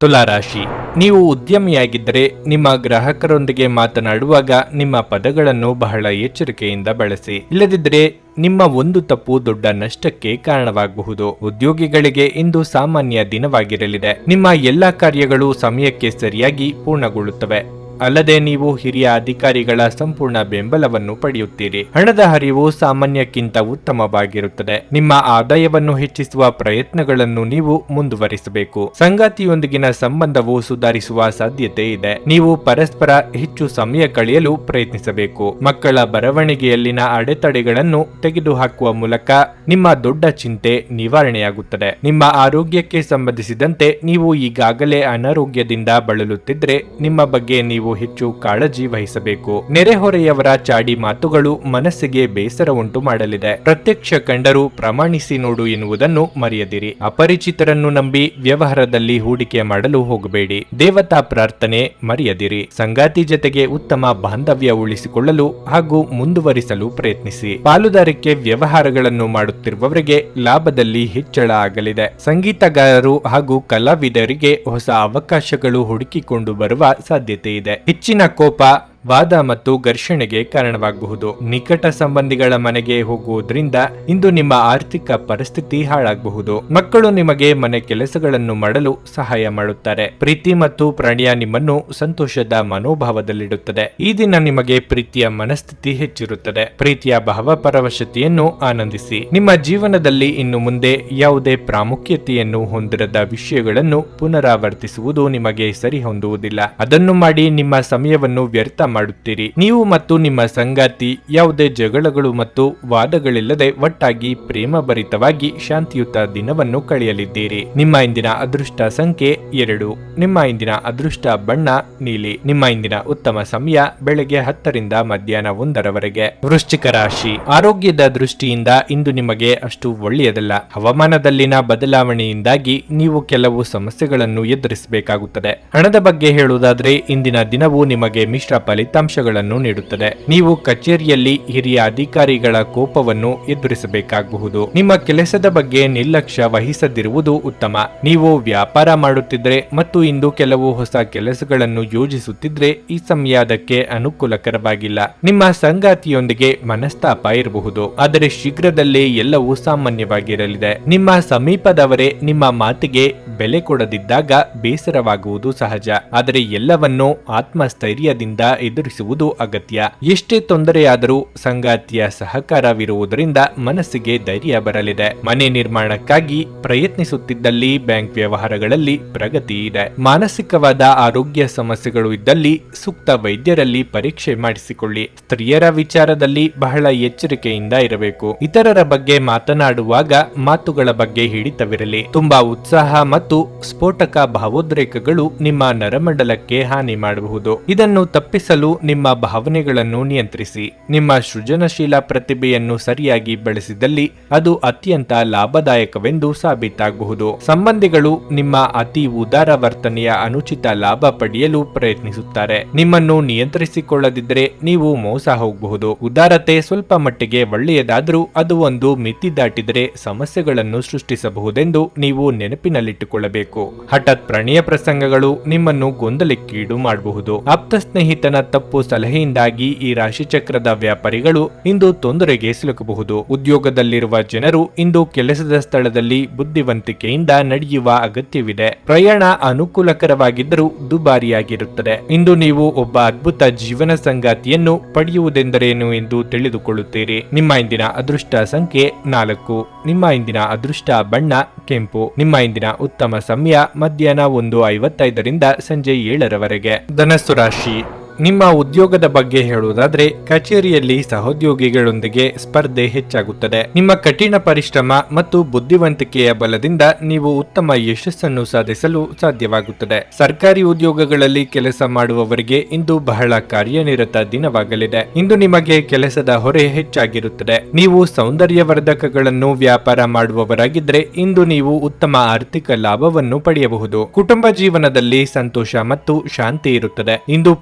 ತುಲಾರಾಶಿ, ನೀವು ಉದ್ಯಮಿಯಾಗಿದ್ದರೆ ನಿಮ್ಮ ಗ್ರಾಹಕರೊಂದಿಗೆ ಮಾತನಾಡುವಾಗ ನಿಮ್ಮ ಪದಗಳನ್ನು ಬಹಳ ಎಚ್ಚರಿಕೆಯಿಂದ ಬಳಸಿ. ಇಲ್ಲದಿದ್ದರೆ ನಿಮ್ಮ ಒಂದು ತಪ್ಪು ದೊಡ್ಡ ನಷ್ಟಕ್ಕೆ ಕಾರಣವಾಗಬಹುದು. ಉದ್ಯೋಗಿಗಳಿಗೆ ಇಂದು ಸಾಮಾನ್ಯ ದಿನವಾಗಿರಲಿದೆ. ನಿಮ್ಮ ಎಲ್ಲಾ ಕಾರ್ಯಗಳು ಸಮಯಕ್ಕೆ ಸರಿಯಾಗಿ ಪೂರ್ಣಗೊಳ್ಳುತ್ತವೆ. ಅಲ್ಲದೆ ನೀವು ಹಿರಿಯ ಅಧಿಕಾರಿಗಳ ಸಂಪೂರ್ಣ ಬೆಂಬಲವನ್ನು ಪಡೆಯುತ್ತೀರಿ. ಹಣದ ಹರಿವು ಸಾಮಾನ್ಯಕ್ಕಿಂತ ಉತ್ತಮವಾಗಿರುತ್ತದೆ. ನಿಮ್ಮ ಆದಾಯವನ್ನು ಹೆಚ್ಚಿಸುವ ಪ್ರಯತ್ನಗಳನ್ನು ನೀವು ಮುಂದುವರಿಸಬೇಕು. ಸಂಗಾತಿಯೊಂದಿಗಿನ ಸಂಬಂಧವು ಸುಧಾರಿಸುವ ಸಾಧ್ಯತೆ ಇದೆ. ನೀವು ಪರಸ್ಪರ ಹೆಚ್ಚು ಸಮಯ ಕಳೆಯಲು ಪ್ರಯತ್ನಿಸಬೇಕು. ಮಕ್ಕಳ ಬರವಣಿಗೆಯಲ್ಲಿನ ಅಡೆತಡೆಗಳನ್ನು ತೆಗೆದುಹಾಕುವ ಮೂಲಕ ನಿಮ್ಮ ದೊಡ್ಡ ಚಿಂತೆ ನಿವಾರಣೆಯಾಗುತ್ತದೆ. ನಿಮ್ಮ ಆರೋಗ್ಯಕ್ಕೆ ಸಂಬಂಧಿಸಿದಂತೆ ನೀವು ಈಗಾಗಲೇ ಅನಾರೋಗ್ಯದಿಂದ ಬಳಲುತ್ತಿದ್ರೆ ನಿಮ್ಮ ಬಗ್ಗೆ ನೀವು ಹೆಚ್ಚು ಕಾಳಜಿ ವಹಿಸಬೇಕು. ನೆರೆಹೊರೆಯವರ ಚಾಡಿ ಮಾತುಗಳು ಮನಸ್ಸಿಗೆ ಬೇಸರ ಉಂಟು ಮಾಡಲಿದೆ. ಪ್ರತ್ಯಕ್ಷ ಕಂಡರು ಪ್ರಮಾಣಿಸಿ ನೋಡು ಎನ್ನುವುದನ್ನು ಮರೆಯದಿರಿ. ಅಪರಿಚಿತರನ್ನು ನಂಬಿ ವ್ಯವಹಾರದಲ್ಲಿ ಹೂಡಿಕೆ ಮಾಡಲು ಹೋಗಬೇಡಿ. ದೇವತಾ ಪ್ರಾರ್ಥನೆ ಮರೆಯದಿರಿ. ಸಂಗಾತಿ ಜತೆಗೆ ಉತ್ತಮ ಬಾಂಧವ್ಯ ಉಳಿಸಿಕೊಳ್ಳಲು ಹಾಗೂ ಮುಂದುವರಿಸಲು ಪ್ರಯತ್ನಿಸಿ. ಪಾಲುದಾರಿಕೆ ವ್ಯವಹಾರಗಳನ್ನು ಮಾಡುತ್ತಿರುವವರಿಗೆ ಲಾಭದಲ್ಲಿ ಹೆಚ್ಚಳ ಆಗಲಿದೆ. ಸಂಗೀತಗಾರರು ಹಾಗೂ ಕಲಾವಿದರಿಗೆ ಹೊಸ ಅವಕಾಶಗಳು ಹುಡುಕಿಕೊಂಡು ಬರುವ ಸಾಧ್ಯತೆ ಇದೆ. ಹೆಚ್ಚಿನ ಕೋಪ ವಾದ ಮತ್ತು ಘರ್ಷಣೆಗೆ ಕಾರಣವಾಗಬಹುದು. ನಿಕಟ ಸಂಬಂಧಿಗಳ ಮನೆಗೆ ಹೋಗುವುದರಿಂದ ಇಂದು ನಿಮ್ಮ ಆರ್ಥಿಕ ಪರಿಸ್ಥಿತಿ ಹಾಳಾಗಬಹುದು. ಮಕ್ಕಳು ನಿಮಗೆ ಮನೆ ಕೆಲಸಗಳನ್ನು ಮಾಡಲು ಸಹಾಯ ಮಾಡುತ್ತಾರೆ. ಪ್ರೀತಿ ಮತ್ತು ಪ್ರಾಣಿಯ ನಿಮ್ಮನ್ನು ಸಂತೋಷದ ಮನೋಭಾವದಲ್ಲಿಡುತ್ತದೆ. ಈ ದಿನ ನಿಮಗೆ ಪ್ರೀತಿಯ ಮನಸ್ಥಿತಿ ಹೆಚ್ಚಿರುತ್ತದೆ. ಪ್ರೀತಿಯ ಭಾವಪರವಶತೆಯನ್ನು ಆನಂದಿಸಿ. ನಿಮ್ಮ ಜೀವನದಲ್ಲಿ ಇನ್ನು ಮುಂದೆ ಯಾವುದೇ ಪ್ರಾಮುಖ್ಯತೆಯನ್ನು ಹೊಂದಿರದ ವಿಷಯಗಳನ್ನು ಪುನರಾವರ್ತಿಸುವುದು ನಿಮಗೆ ಸರಿ ಹೊಂದುವುದಿಲ್ಲ ಅದನ್ನು ಮಾಡಿ ನಿಮ್ಮ ಸಮಯವನ್ನು ವ್ಯರ್ಥ ಮಾಡುತ್ತೀರಿ. ನೀವು ಮತ್ತು ನಿಮ್ಮ ಸಂಗಾತಿ ಯಾವುದೇ ಜಗಳಗಳು ಮತ್ತು ವಾದಗಳಿಲ್ಲದೆ ಒಟ್ಟಾಗಿ ಪ್ರೇಮಭರಿತವಾಗಿ ಶಾಂತಿಯುತ ದಿನವನ್ನು ಕಳೆಯಲಿದ್ದೀರಿ. ನಿಮ್ಮ ಇಂದಿನ ಅದೃಷ್ಟ ಸಂಖ್ಯೆ ಎರಡು. ನಿಮ್ಮ ಇಂದಿನ ಅದೃಷ್ಟ ಬಣ್ಣ ನೀಲಿ. ನಿಮ್ಮ ಇಂದಿನ ಉತ್ತಮ ಸಮಯ ಬೆಳಗ್ಗೆ ಹತ್ತರಿಂದ ಮಧ್ಯಾಹ್ನ ಒಂದರವರೆಗೆ. ವೃಶ್ಚಿಕ ರಾಶಿ. ಆರೋಗ್ಯದ ದೃಷ್ಟಿಯಿಂದ ಇಂದು ನಿಮಗೆ ಅಷ್ಟು ಒಳ್ಳೆಯದಲ್ಲ. ಹವಾಮಾನದಲ್ಲಿನ ಬದಲಾವಣೆಯಿಂದಾಗಿ ನೀವು ಕೆಲವು ಸಮಸ್ಯೆಗಳನ್ನು ಎದುರಿಸಬೇಕಾಗುತ್ತದೆ. ಹಣದ ಬಗ್ಗೆ ಹೇಳುವುದಾದ್ರೆ, ಇಂದಿನ ದಿನವು ನಿಮಗೆ ಮಿಶ್ರ ಫಲಿತಾಂಶಗಳನ್ನು ನೀಡುತ್ತದೆ. ನೀವು ಕಚೇರಿಯಲ್ಲಿ ಹಿರಿಯ ಅಧಿಕಾರಿಗಳ ಕೋಪವನ್ನು ಎದುರಿಸಬೇಕಾಗಬಹುದು. ನಿಮ್ಮ ಕೆಲಸದ ಬಗ್ಗೆ ನಿರ್ಲಕ್ಷ್ಯ ವಹಿಸದಿರುವುದು ಉತ್ತಮ. ನೀವು ವ್ಯಾಪಾರ ಮಾಡುತ್ತಿದ್ರೆ ಮತ್ತು ಇಂದು ಕೆಲವು ಹೊಸ ಕೆಲಸಗಳನ್ನು ಯೋಜಿಸುತ್ತಿದ್ರೆ ಈ ಸಮಯ ಅದಕ್ಕೆ ಅನುಕೂಲಕರವಾಗಿಲ್ಲ. ನಿಮ್ಮ ಸಂಗಾತಿಯೊಂದಿಗೆ ಮನಸ್ತಾಪ ಇರಬಹುದು. ಆದರೆ ಶೀಘ್ರದಲ್ಲೇ ಎಲ್ಲವೂ ಸಾಮಾನ್ಯವಾಗಿರಲಿದೆ. ನಿಮ್ಮ ಸಮೀಪದವರೇ ನಿಮ್ಮ ಮಾತಿಗೆ ಬೆಲೆ ಕೊಡದಿದ್ದಾಗ ಬೇಸರವಾಗುವುದು ಸಹಜ. ಆದರೆ ಎಲ್ಲವನ್ನೂ ಆತ್ಮಸ್ಥೈರ್ಯದಿಂದ ಎದುರಿಸುವುದು ಅಗತ್ಯ. ಎಷ್ಟೇ ತೊಂದರೆಯಾದರೂ ಸಂಗಾತಿಯ ಸಹಕಾರವಿರುವುದರಿಂದ ಮನಸ್ಸಿಗೆ ಧೈರ್ಯ ಬರಲಿದೆ. ಮನೆ ನಿರ್ಮಾಣಕ್ಕಾಗಿ ಪ್ರಯತ್ನಿಸುತ್ತಿದ್ದಲ್ಲಿ ಬ್ಯಾಂಕ್ ವ್ಯವಹಾರಗಳಲ್ಲಿ ಪ್ರಗತಿ ಇದೆ. ಮಾನಸಿಕವಾದ ಆರೋಗ್ಯ ಸಮಸ್ಯೆಗಳು ಇದ್ದಲ್ಲಿ ಸೂಕ್ತ ವೈದ್ಯರಲ್ಲಿ ಪರೀಕ್ಷೆ ಮಾಡಿಸಿಕೊಳ್ಳಿ. ಸ್ತ್ರೀಯರ ವಿಚಾರದಲ್ಲಿ ಬಹಳ ಎಚ್ಚರಿಕೆಯಿಂದ ಇರಬೇಕು. ಇತರರ ಬಗ್ಗೆ ಮಾತನಾಡುವಾಗ ಮಾತುಗಳ ಬಗ್ಗೆ ಹಿಡಿತವಿರಲಿ. ತುಂಬಾ ಉತ್ಸಾಹ ಮತ್ತು ಸ್ಫೋಟಕ ಭಾವೋದ್ರೇಕಗಳು ನಿಮ್ಮ ನರಮಂಡಲಕ್ಕೆ ಹಾನಿ ಮಾಡಬಹುದು. ಇದನ್ನು ತಪ್ಪಿಸಲು ನಿಮ್ಮ ಭಾವನೆಗಳನ್ನು ನಿಯಂತ್ರಿಸಿ. ನಿಮ್ಮ ಸೃಜನಶೀಲ ಪ್ರತಿಭೆಯನ್ನು ಸರಿಯಾಗಿ ಬಳಸಿದಲ್ಲಿ ಅದು ಅತ್ಯಂತ ಲಾಭದಾಯಕವೆಂದು ಸಾಬೀತಾಗಬಹುದು ಸಂಬಂಧಿಗಳು ನಿಮ್ಮ ಅತಿ ಉದಾರ ವರ್ತನೆಯ ಅನುಚಿತ ಲಾಭ ಪಡೆಯಲು ಪ್ರಯತ್ನಿಸುತ್ತಾರೆ. ನಿಮ್ಮನ್ನು ನಿಯಂತ್ರಿಸಿಕೊಳ್ಳದಿದ್ದರೆ ನೀವು ಮೋಸ ಹೋಗಬಹುದು. ಉದಾರತೆ ಸ್ವಲ್ಪ ಮಟ್ಟಿಗೆ ಒಳ್ಳೆಯದಾದರೂ ಅದು ಒಂದು ಮಿತಿ ದಾಟಿದರೆ ಸಮಸ್ಯೆಗಳನ್ನು ಸೃಷ್ಟಿಸಬಹುದೆಂದು ನೀವು ನೆನಪಿನಲ್ಲಿಟ್ಟುಕೊಳ್ಳಬೇಕು. ಹಠಾತ್ ಪ್ರಣಯ ಪ್ರಸಂಗಗಳು ನಿಮ್ಮನ್ನು ಗೊಂದಲಕ್ಕೀಡು ಮಾಡಬಹುದು. ಆಪ್ತ ಸ್ನೇಹಿತನ ತಪ್ಪು ಸಲಹೆಯಿಂದಾಗಿ ಈ ರಾಶಿಚಕ್ರದ ವ್ಯಾಪಾರಿಗಳು ಇಂದು ತೊಂದರೆಗೆ ಸಿಲುಕಬಹುದು. ಉದ್ಯೋಗದಲ್ಲಿರುವ ಜನರು ಇಂದು ಕೆಲಸದ ಸ್ಥಳದಲ್ಲಿ ಬುದ್ಧಿವಂತಿಕೆಯಿಂದ ನಡೆಯುವ ಅಗತ್ಯವಿದೆ. ಪ್ರಯಾಣ ಅನುಕೂಲಕರವಾಗಿದ್ದರೂ ದುಬಾರಿಯಾಗಿರುತ್ತದೆ. ಇಂದು ನೀವು ಒಬ್ಬ ಅದ್ಭುತ ಜೀವನ ಸಂಗಾತಿಯನ್ನು ಪಡೆಯುವುದೆಂದರೇನು ಎಂದು ತಿಳಿದುಕೊಳ್ಳುತ್ತೀರಿ. ನಿಮ್ಮ ಇಂದಿನ ಅದೃಷ್ಟ ಸಂಖ್ಯೆ ನಾಲ್ಕು. ನಿಮ್ಮ ಇಂದಿನ ಅದೃಷ್ಟ ಬಣ್ಣ ಕೆಂಪು. ನಿಮ್ಮ ಇಂದಿನ ಉತ್ತಮ ಸಮಯ ಮಧ್ಯಾಹ್ನ ಒಂದು ಐವತ್ತೈದರಿಂದ ಸಂಜೆ ಏಳರವರೆಗೆ. ಧನಸ್ಸು ರಾಶಿ. ನಿಮ್ಮ ಉದ್ಯೋಗದ ಬಗ್ಗೆ ಹೇಳುವುದಾದ್ರೆ, ಕಚೇರಿಯಲ್ಲಿ ಸಹೋದ್ಯೋಗಿಗಳೊಂದಿಗೆ ಸ್ಪರ್ಧೆ ಹೆಚ್ಚಾಗುತ್ತದೆ. ನಿಮ್ಮ ಕಠಿಣ ಪರಿಶ್ರಮ ಮತ್ತು ಬುದ್ಧಿವಂತಿಕೆಯ ಬಲದಿಂದ ನೀವು ಉತ್ತಮ ಯಶಸ್ಸನ್ನು ಸಾಧಿಸಲು ಸಾಧ್ಯವಾಗುತ್ತದೆ. ಸರ್ಕಾರಿ ಉದ್ಯೋಗಗಳಲ್ಲಿ ಕೆಲಸ ಮಾಡುವವರಿಗೆ ಇಂದು ಬಹಳ ಕಾರ್ಯನಿರತ ದಿನವಾಗಲಿದೆ. ಇಂದು ನಿಮಗೆ ಕೆಲಸದ ಹೊರೆ ಹೆಚ್ಚಾಗಿರುತ್ತದೆ. ನೀವು ಸೌಂದರ್ಯವರ್ಧಕಗಳನ್ನು ವ್ಯಾಪಾರ ಮಾಡುವವರಾಗಿದ್ದರೆ ಇಂದು ನೀವು ಉತ್ತಮ ಆರ್ಥಿಕ ಲಾಭವನ್ನು ಪಡೆಯಬಹುದು. ಕುಟುಂಬ ಜೀವನದಲ್ಲಿ ಸಂತೋಷ ಮತ್ತು ಶಾಂತಿ ಇರುತ್ತದೆ. ಇಂದು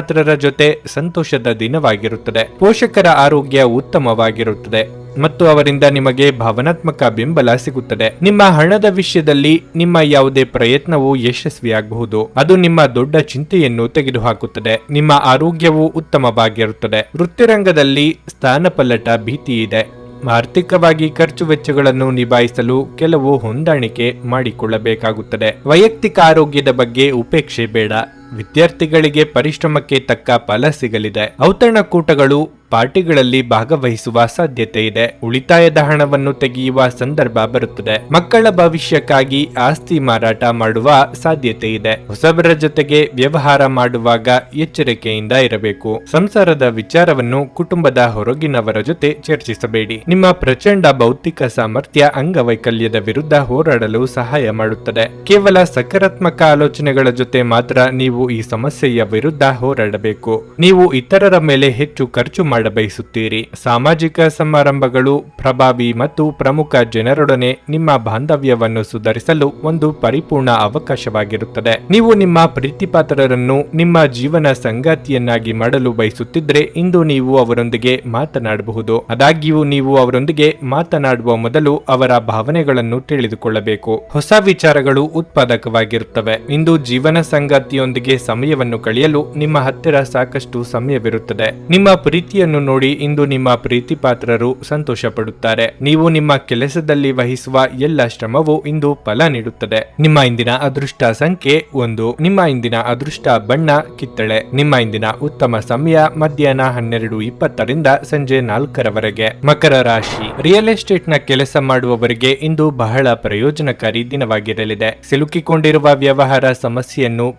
ಪ್ರೀತಿಪಾತ್ರರ ಜೊತೆ ಸಂತೋಷದ ದಿನವಾಗಿರುತ್ತದೆ. ಪೋಷಕರ ಆರೋಗ್ಯ ಉತ್ತಮವಾಗಿರುತ್ತದೆ ಮತ್ತು ಅವರಿಂದ ನಿಮಗೆ ಭಾವನಾತ್ಮಕ ಬೆಂಬಲ ಸಿಗುತ್ತದೆ. ನಿಮ್ಮ ಹಣದ ವಿಷಯದಲ್ಲಿ ನಿಮ್ಮ ಯಾವುದೇ ಪ್ರಯತ್ನವು ಯಶಸ್ವಿಯಾಗಬಹುದು ಅದು ನಿಮ್ಮ ದೊಡ್ಡ ಚಿಂತೆಯನ್ನು ತೆಗೆದುಹಾಕುತ್ತದೆ. ನಿಮ್ಮ ಆರೋಗ್ಯವು ಉತ್ತಮವಾಗಿರುತ್ತದೆ. ವೃತ್ತಿರಂಗದಲ್ಲಿ ಸ್ಥಾನಪಲ್ಲಟ ಭೀತಿ ಇದೆ ಆರ್ಥಿಕವಾಗಿ ಖರ್ಚು ವೆಚ್ಚಗಳನ್ನು ನಿಭಾಯಿಸಲು ಕೆಲವು ಹೊಂದಾಣಿಕೆ ಮಾಡಿಕೊಳ್ಳಬೇಕಾಗುತ್ತದೆ. ವೈಯಕ್ತಿಕ ಆರೋಗ್ಯದ ಬಗ್ಗೆ ಉಪೇಕ್ಷೆ ಬೇಡ. ವಿದ್ಯಾರ್ಥಿಗಳಿಗೆ ಪರಿಶ್ರಮಕ್ಕೆ ತಕ್ಕ ಫಲ ಸಿಗಲಿದೆ. ಔತಣಕೂಟಗಳು ಪಾರ್ಟಿಗಳಲ್ಲಿ ಭಾಗವಹಿಸುವ ಸಾಧ್ಯತೆ ಇದೆ. ಉಳಿತಾಯದ ಹಣವನ್ನು ತೆಗೆಯುವ ಸಂದರ್ಭ ಬರುತ್ತದೆ. ಮಕ್ಕಳ ಭವಿಷ್ಯಕ್ಕಾಗಿ ಆಸ್ತಿ ಮಾರಾಟ ಮಾಡುವ ಸಾಧ್ಯತೆ ಇದೆ. ಹೊಸಬರ ಜೊತೆಗೆ ವ್ಯವಹಾರ ಮಾಡುವಾಗ ಎಚ್ಚರಿಕೆಯಿಂದ ಇರಬೇಕು. ಸಂಸಾರದ ವಿಚಾರವನ್ನು ಕುಟುಂಬದ ಹೊರಗಿನವರ ಜೊತೆ ಚರ್ಚಿಸಬೇಡಿ. ನಿಮ್ಮ ಪ್ರಚಂಡ ಭೌತಿಕ ಸಾಮರ್ಥ್ಯ ಅಂಗವೈಕಲ್ಯದ ವಿರುದ್ಧ ಹೋರಾಡಲು ಸಹಾಯ ಮಾಡುತ್ತದೆ. ಕೇವಲ ಸಕಾರಾತ್ಮಕ ಆಲೋಚನೆಗಳ ಜೊತೆ ಮಾತ್ರ ನೀವು ಈ ಸಮಸ್ಯೆಯ ವಿರುದ್ಧ ಹೋರಾಡಬೇಕು. ನೀವು ಇತರರ ಮೇಲೆ ಹೆಚ್ಚು ಖರ್ಚು ಮಾಡಬಯಸುತ್ತೀರಿ. ಸಾಮಾಜಿಕ ಸಮಾರಂಭಗಳು, ಪ್ರಭಾವಿ ಮತ್ತು ಪ್ರಮುಖ ಜನರೊಡನೆ ನಿಮ್ಮ ಬಾಂಧವ್ಯವನ್ನು ಸುಧಾರಿಸಲು ಒಂದು ಪರಿಪೂರ್ಣ ಅವಕಾಶವಾಗಿರುತ್ತದೆ. ನೀವು ನಿಮ್ಮ ಪ್ರೀತಿಪಾತ್ರರನ್ನು ನಿಮ್ಮ ಜೀವನ ಸಂಗಾತಿಯನ್ನಾಗಿ ಮಾಡಲು ಬಯಸುತ್ತಿದ್ರೆ ಇಂದು ನೀವು ಅವರೊಂದಿಗೆ ಮಾತನಾಡಬಹುದು. ಆದಾಗ್ಯೂ ನೀವು ಅವರೊಂದಿಗೆ ಮಾತನಾಡುವ ಮೊದಲು ಅವರ ಭಾವನೆಗಳನ್ನು ತಿಳಿದುಕೊಳ್ಳಬೇಕು. ಹೊಸ ವಿಚಾರಗಳು ಉತ್ಪಾದಕವಾಗಿರುತ್ತವೆ. ಇಂದು ಜೀವನ ಸಂಗಾತಿಯೊಂದಿಗೆ ಸಮಯವನ್ನು ಕಳೆಯಲು ನಿಮ್ಮ ಹತ್ತಿರ ಸಾಕಷ್ಟು ಸಮಯವಿರುತ್ತದೆ. ನಿಮ್ಮ ಪ್ರೀತಿಯನ್ನು ನೋಡಿ ಇಂದು ನಿಮ್ಮ ಪ್ರೀತಿಪಾತ್ರರು ಸಂತೋಷ ಪಡುತ್ತಾರೆ ನೀವು ನಿಮ್ಮ ಕೆಲಸದಲ್ಲಿ ವಹಿಸುವ ಎಲ್ಲ ಶ್ರಮವು ಇಂದು ಫಲ ನೀಡುತ್ತದೆ. ನಿಮ್ಮ ಇಂದಿನ ಅದೃಷ್ಟ ಸಂಖ್ಯೆ ಒಂದು. ನಿಮ್ಮ ಇಂದಿನ ಅದೃಷ್ಟ ಬಣ್ಣ ಕಿತ್ತಳೆ. ನಿಮ್ಮ ಇಂದಿನ ಉತ್ತಮ ಸಮಯ ಮಧ್ಯಾಹ್ನ ಹನ್ನೆರಡು ಇಪ್ಪತ್ತರಿಂದ ಸಂಜೆ ನಾಲ್ಕರವರೆಗೆ. ಮಕರ ರಾಶಿ. ರಿಯಲ್ ಎಸ್ಟೇಟ್ನ ಕೆಲಸ ಮಾಡುವವರಿಗೆ ಇಂದು ಬಹಳ ಪ್ರಯೋಜನಕಾರಿ ದಿನವಾಗಿರಲಿದೆ. ಸಿಲುಕಿಕೊಂಡಿರುವ ವ್ಯವಹಾರ ಸಮಸ್ಯೆಯನ್ನು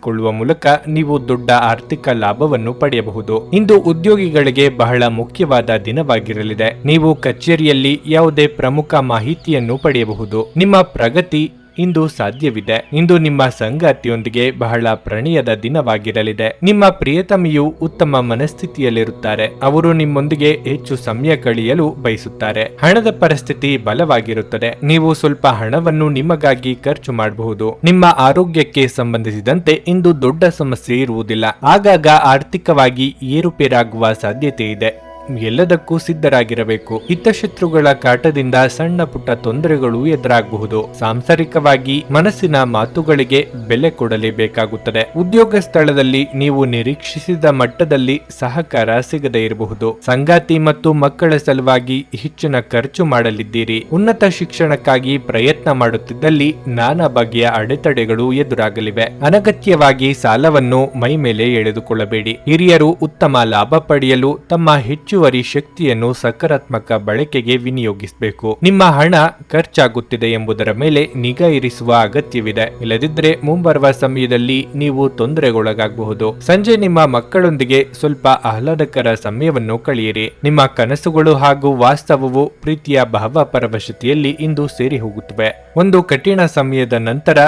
ಪರಿಹರಿಸಿಕೊಳ್ಳುವ ಮೂಲಕ ನೀವು ದೊಡ್ಡ ಆರ್ಥಿಕ ಲಾಭವನ್ನು ಪಡೆಯಬಹುದು. ಇಂದು ಉದ್ಯೋಗಿಗಳಿಗೆ ಬಹಳ ಮುಖ್ಯವಾದ ದಿನವಾಗಿರಲಿದೆ. ನೀವು ಕಚೇರಿಯಲ್ಲಿ ಯಾವುದೇ ಪ್ರಮುಖ ಮಾಹಿತಿಯನ್ನು ಪಡೆಯಬಹುದು. ನಿಮ್ಮ ಪ್ರಗತಿ ಇಂದು ಸಾಧ್ಯವಿದೆ. ಇಂದು ನಿಮ್ಮ ಸಂಗಾತಿಯೊಂದಿಗೆ ಬಹಳ ಪ್ರಣಯದ ದಿನವಾಗಿರಲಿದೆ. ನಿಮ್ಮ ಪ್ರಿಯತಮಿಯು ಉತ್ತಮ ಮನಸ್ಥಿತಿಯಲ್ಲಿರುತ್ತಾರೆ. ಅವರು ನಿಮ್ಮೊಂದಿಗೆ ಹೆಚ್ಚು ಸಮಯ ಕಳೆಯಲು ಬಯಸುತ್ತಾರೆ. ಹಣದ ಪರಿಸ್ಥಿತಿ ಬಲವಾಗಿರುತ್ತದೆ. ನೀವು ಸ್ವಲ್ಪ ಹಣವನ್ನು ನಿಮಗಾಗಿ ಖರ್ಚು ಮಾಡಬಹುದು. ನಿಮ್ಮ ಆರೋಗ್ಯಕ್ಕೆ ಸಂಬಂಧಿಸಿದಂತೆ ಇಂದು ದೊಡ್ಡ ಸಮಸ್ಯೆ ಇರುವುದಿಲ್ಲ. ಆಗಾಗ ಆರ್ಥಿಕವಾಗಿ ಏರುಪೇರಾಗುವ ಸಾಧ್ಯತೆ ಇದೆ ಎಲ್ಲದಕ್ಕೂ ಸಿದ್ಧರಾಗಿರಬೇಕು. ಹಿತಶತ್ರುಗಳ ಕಾಟದಿಂದ ಸಣ್ಣ ಪುಟ್ಟ ತೊಂದರೆಗಳು ಎದುರಾಗಬಹುದು. ಸಾಂಸಾರಿಕವಾಗಿ ಮನಸ್ಸಿನ ಮಾತುಗಳಿಗೆ ಬೆಲೆ ಕೊಡಲೇಬೇಕಾಗುತ್ತದೆ. ಉದ್ಯೋಗ ಸ್ಥಳದಲ್ಲಿ ನೀವು ನಿರೀಕ್ಷಿಸಿದ ಮಟ್ಟದಲ್ಲಿ ಸಹಕಾರ ಸಿಗದೇ ಇರಬಹುದು. ಸಂಗಾತಿ ಮತ್ತು ಮಕ್ಕಳ ಸಲುವಾಗಿ ಹೆಚ್ಚಿನ ಖರ್ಚು ಮಾಡಲಿದ್ದೀರಿ. ಉನ್ನತ ಶಿಕ್ಷಣಕ್ಕಾಗಿ ಪ್ರಯತ್ನ ಮಾಡುತ್ತಿದ್ದಲ್ಲಿ ನಾನಾ ಬಗೆಯ ಅಡೆತಡೆಗಳು ಎದುರಾಗಲಿವೆ. ಅನಗತ್ಯವಾಗಿ ಸಾಲವನ್ನು ಮೈ ಮೇಲೆ ಎಳೆದುಕೊಳ್ಳಬೇಡಿ. ಹಿರಿಯರು ಉತ್ತಮ ಲಾಭ ಪಡೆಯಲು ತಮ್ಮ ಹೆಚ್ಚುವರಿ ಶಕ್ತಿಯನ್ನು ಸಕಾರಾತ್ಮಕ ಬಳಕೆಗೆ ವಿನಿಯೋಗಿಸಬೇಕು. ನಿಮ್ಮ ಹಣ ಖರ್ಚಾಗುತ್ತಿದೆ ಎಂಬುದರ ಮೇಲೆ ನಿಗಾ ಇರಿಸುವ ಅಗತ್ಯವಿದೆ. ಇಲ್ಲದಿದ್ದರೆ ಮುಂಬರುವ ಸಮಯದಲ್ಲಿ ನೀವು ತೊಂದರೆಗೊಳಗಾಗಬಹುದು. ಸಂಜೆ ನಿಮ್ಮ ಮಕ್ಕಳೊಂದಿಗೆ ಸ್ವಲ್ಪ ಆಹ್ಲಾದಕರ ಸಮಯವನ್ನು ಕಳೆಯಿರಿ. ನಿಮ್ಮ ಕನಸುಗಳು ಹಾಗೂ ವಾಸ್ತವವು ಪ್ರೀತಿಯ ಭಾವಪರವಶತೆಯಲ್ಲಿ ಇಂದು ಸೇರಿ ಹೋಗುತ್ತವೆ ಒಂದು ಕಠಿಣ ಸಮಯದ ನಂತರ